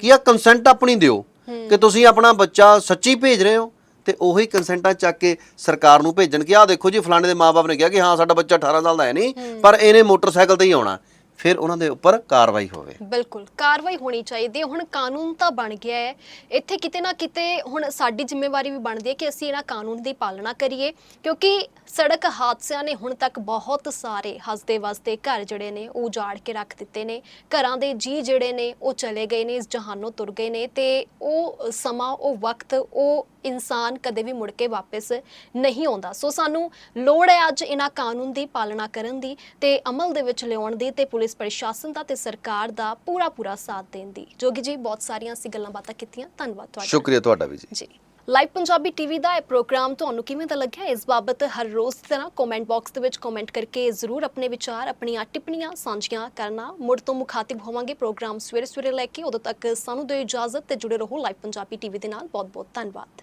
ਕਿ ਆ ਕੰਸੈਂਟ ਆਪਣੀ ਦਿਓ। ਕਿ ਤੁਸੀਂ ਆਪਣਾ ਬੱਚਾ ਸੱਚੀ ਭੇਜ ਰਹੇ ਹੋ ਤੇ ਉਹੀ ਕੰਸੈਂਟਾਂ ਚੱਕ ਕੇ ਸਰਕਾਰ ਨੂੰ ਭੇਜਣ ਕਿ ਆਹ ਦੇਖੋ ਜੀ ਫਲਾਣੇ ਦੇ ਮਾਪੇ ਨੇ ਕਿਹਾ ਕਿ ਹਾਂ, ਸਾਡਾ ਬੱਚਾ 18 ਸਾਲ ਦਾ ਹੈ ਨਹੀਂ, ਪਰ ਇਹਨੇ ਮੋਟਰਸਾਈਕਲ ਤੇ ਹੀ ਆਉਣਾ। ਫਿਰ ਉਹਨਾਂ ਦੇ ਉੱਪਰ ਕਾਰਵਾਈ ਹੋਵੇ। ਬਿਲਕੁਲ, ਕਾਰਵਾਈ ਹੋਣੀ ਚਾਹੀਦੀ ਹੈ। ਹੁਣ ਕਾਨੂੰਨ ਤਾਂ ਬਣ ਗਿਆ ਹੈ। ਇੱਥੇ ਕਿਤੇ ਨਾ ਕਿਤੇ ਹੁਣ ਸਾਡੀ ਜ਼ਿੰਮੇਵਾਰੀ ਵੀ ਬਣਦੀ ਹੈ ਕਿ ਅਸੀਂ ਇਹਨਾਂ ਕਾਨੂੰਨ ਦੀ ਪਾਲਣਾ ਕਰੀਏ। ਕਿਉਂਕਿ ਸੜਕ ਹਾਦਸਿਆਂ ਨੇ ਹੁਣ ਤੱਕ ਬਹੁਤ ਸਾਰੇ ਹੱਸਦੇ ਵਸਦੇ ਘਰ ਜਿਹੜੇ ਨੇ, ਉਹ ਉਜਾੜ ਕੇ ਰੱਖ ਦਿੱਤੇ ਨੇ। ਘਰਾਂ ਦੇ ਜੀ ਜਿਹੜੇ ਨੇ, ਉਹ ਚਲੇ ਗਏ ਨੇ ਇਸ ਜਹਾਨੋਂ ਤੁਰ ਗਏ ਨੇ ਤੇ ਉਹ ਸਮਾਂ, ਉਹ ਵਕਤ, ਉਹ ਇਨਸਾਨ ਕਦੇ ਵੀ ਮੁੜ ਕੇ ਵਾਪਸ ਨਹੀਂ ਆਉਂਦਾ। ਸੋ ਸਾਨੂੰ ਲੋੜ ਹੈ ਅੱਜ ਇਹਨਾਂ ਕਾਨੂੰਨ ਦੀ ਪਾਲਣਾ ਕਰਨ ਦੀ ਤੇ ਅਮਲ ਦੇ ਵਿੱਚ ਲਿਆਉਣ ਦੀ ਤੇ ਪੁਲਿਸ ਪ੍ਰਸ਼ਾਸਨ ਦਾ ਤੇ ਸਰਕਾਰ ਦਾ ਪੂਰਾ ਪੂਰਾ ਸਾਥ ਦੇਣ ਦੀ। ਜੋਗੀ ਜੀ ਬਹੁਤ ਸਾਰੀਆਂ ਅਸੀਂ ਗੱਲਾਂ ਬਾਤਾਂ ਕੀਤੀਆਂ। ਧੰਨਵਾਦ ਤੁਹਾਡਾ। ਸ਼ੁਕਰੀਆ ਤੁਹਾਡਾ ਵੀ ਜੀ। ਜੀ। ਲਾਈਵ ਪੰਜਾਬੀ ਟੀਵੀ ਦਾ ਇਹ ਪ੍ਰੋਗਰਾਮ ਤੁਹਾਨੂੰ ਕਿਵੇਂ ਦਾ ਲੱਗਿਆ? ਇਸ ਬਾਬਤ ਹਰ ਰੋਜ਼ ਦੀ ਤਰ੍ਹਾਂ ਕਮੈਂਟ ਬਾਕਸ ਦੇ ਵਿੱਚ ਕਮੈਂਟ ਕਰਕੇ ਜ਼ਰੂਰ ਆਪਣੇ ਵਿਚਾਰ ਆਪਣੀਆਂ ਟਿੱਪਣੀਆਂ ਸਾਂਝੀਆਂ ਕਰਨਾ। ਮੁੜ ਤੋਂ ਮੁਖਾਤਿਬ ਹੋਵਾਂਗੇ ਪ੍ਰੋਗਰਾਮ ਸਵੇਰੇ ਸਵੇਰੇ ਲੈ ਕੇ। ਉਦੋਂ ਤੱਕ ਸਾਨੂੰ ਦਿਓ ਇਜਾਜ਼ਤ ਤੇ ਜੁੜੇ ਰਹੋ ਲਾਈਵ ਪੰਜਾਬੀ ਟੀਵੀ ਦੇ ਨਾਲ। ਬਹੁਤ ਬਹੁਤ ਧੰਨਵਾਦ।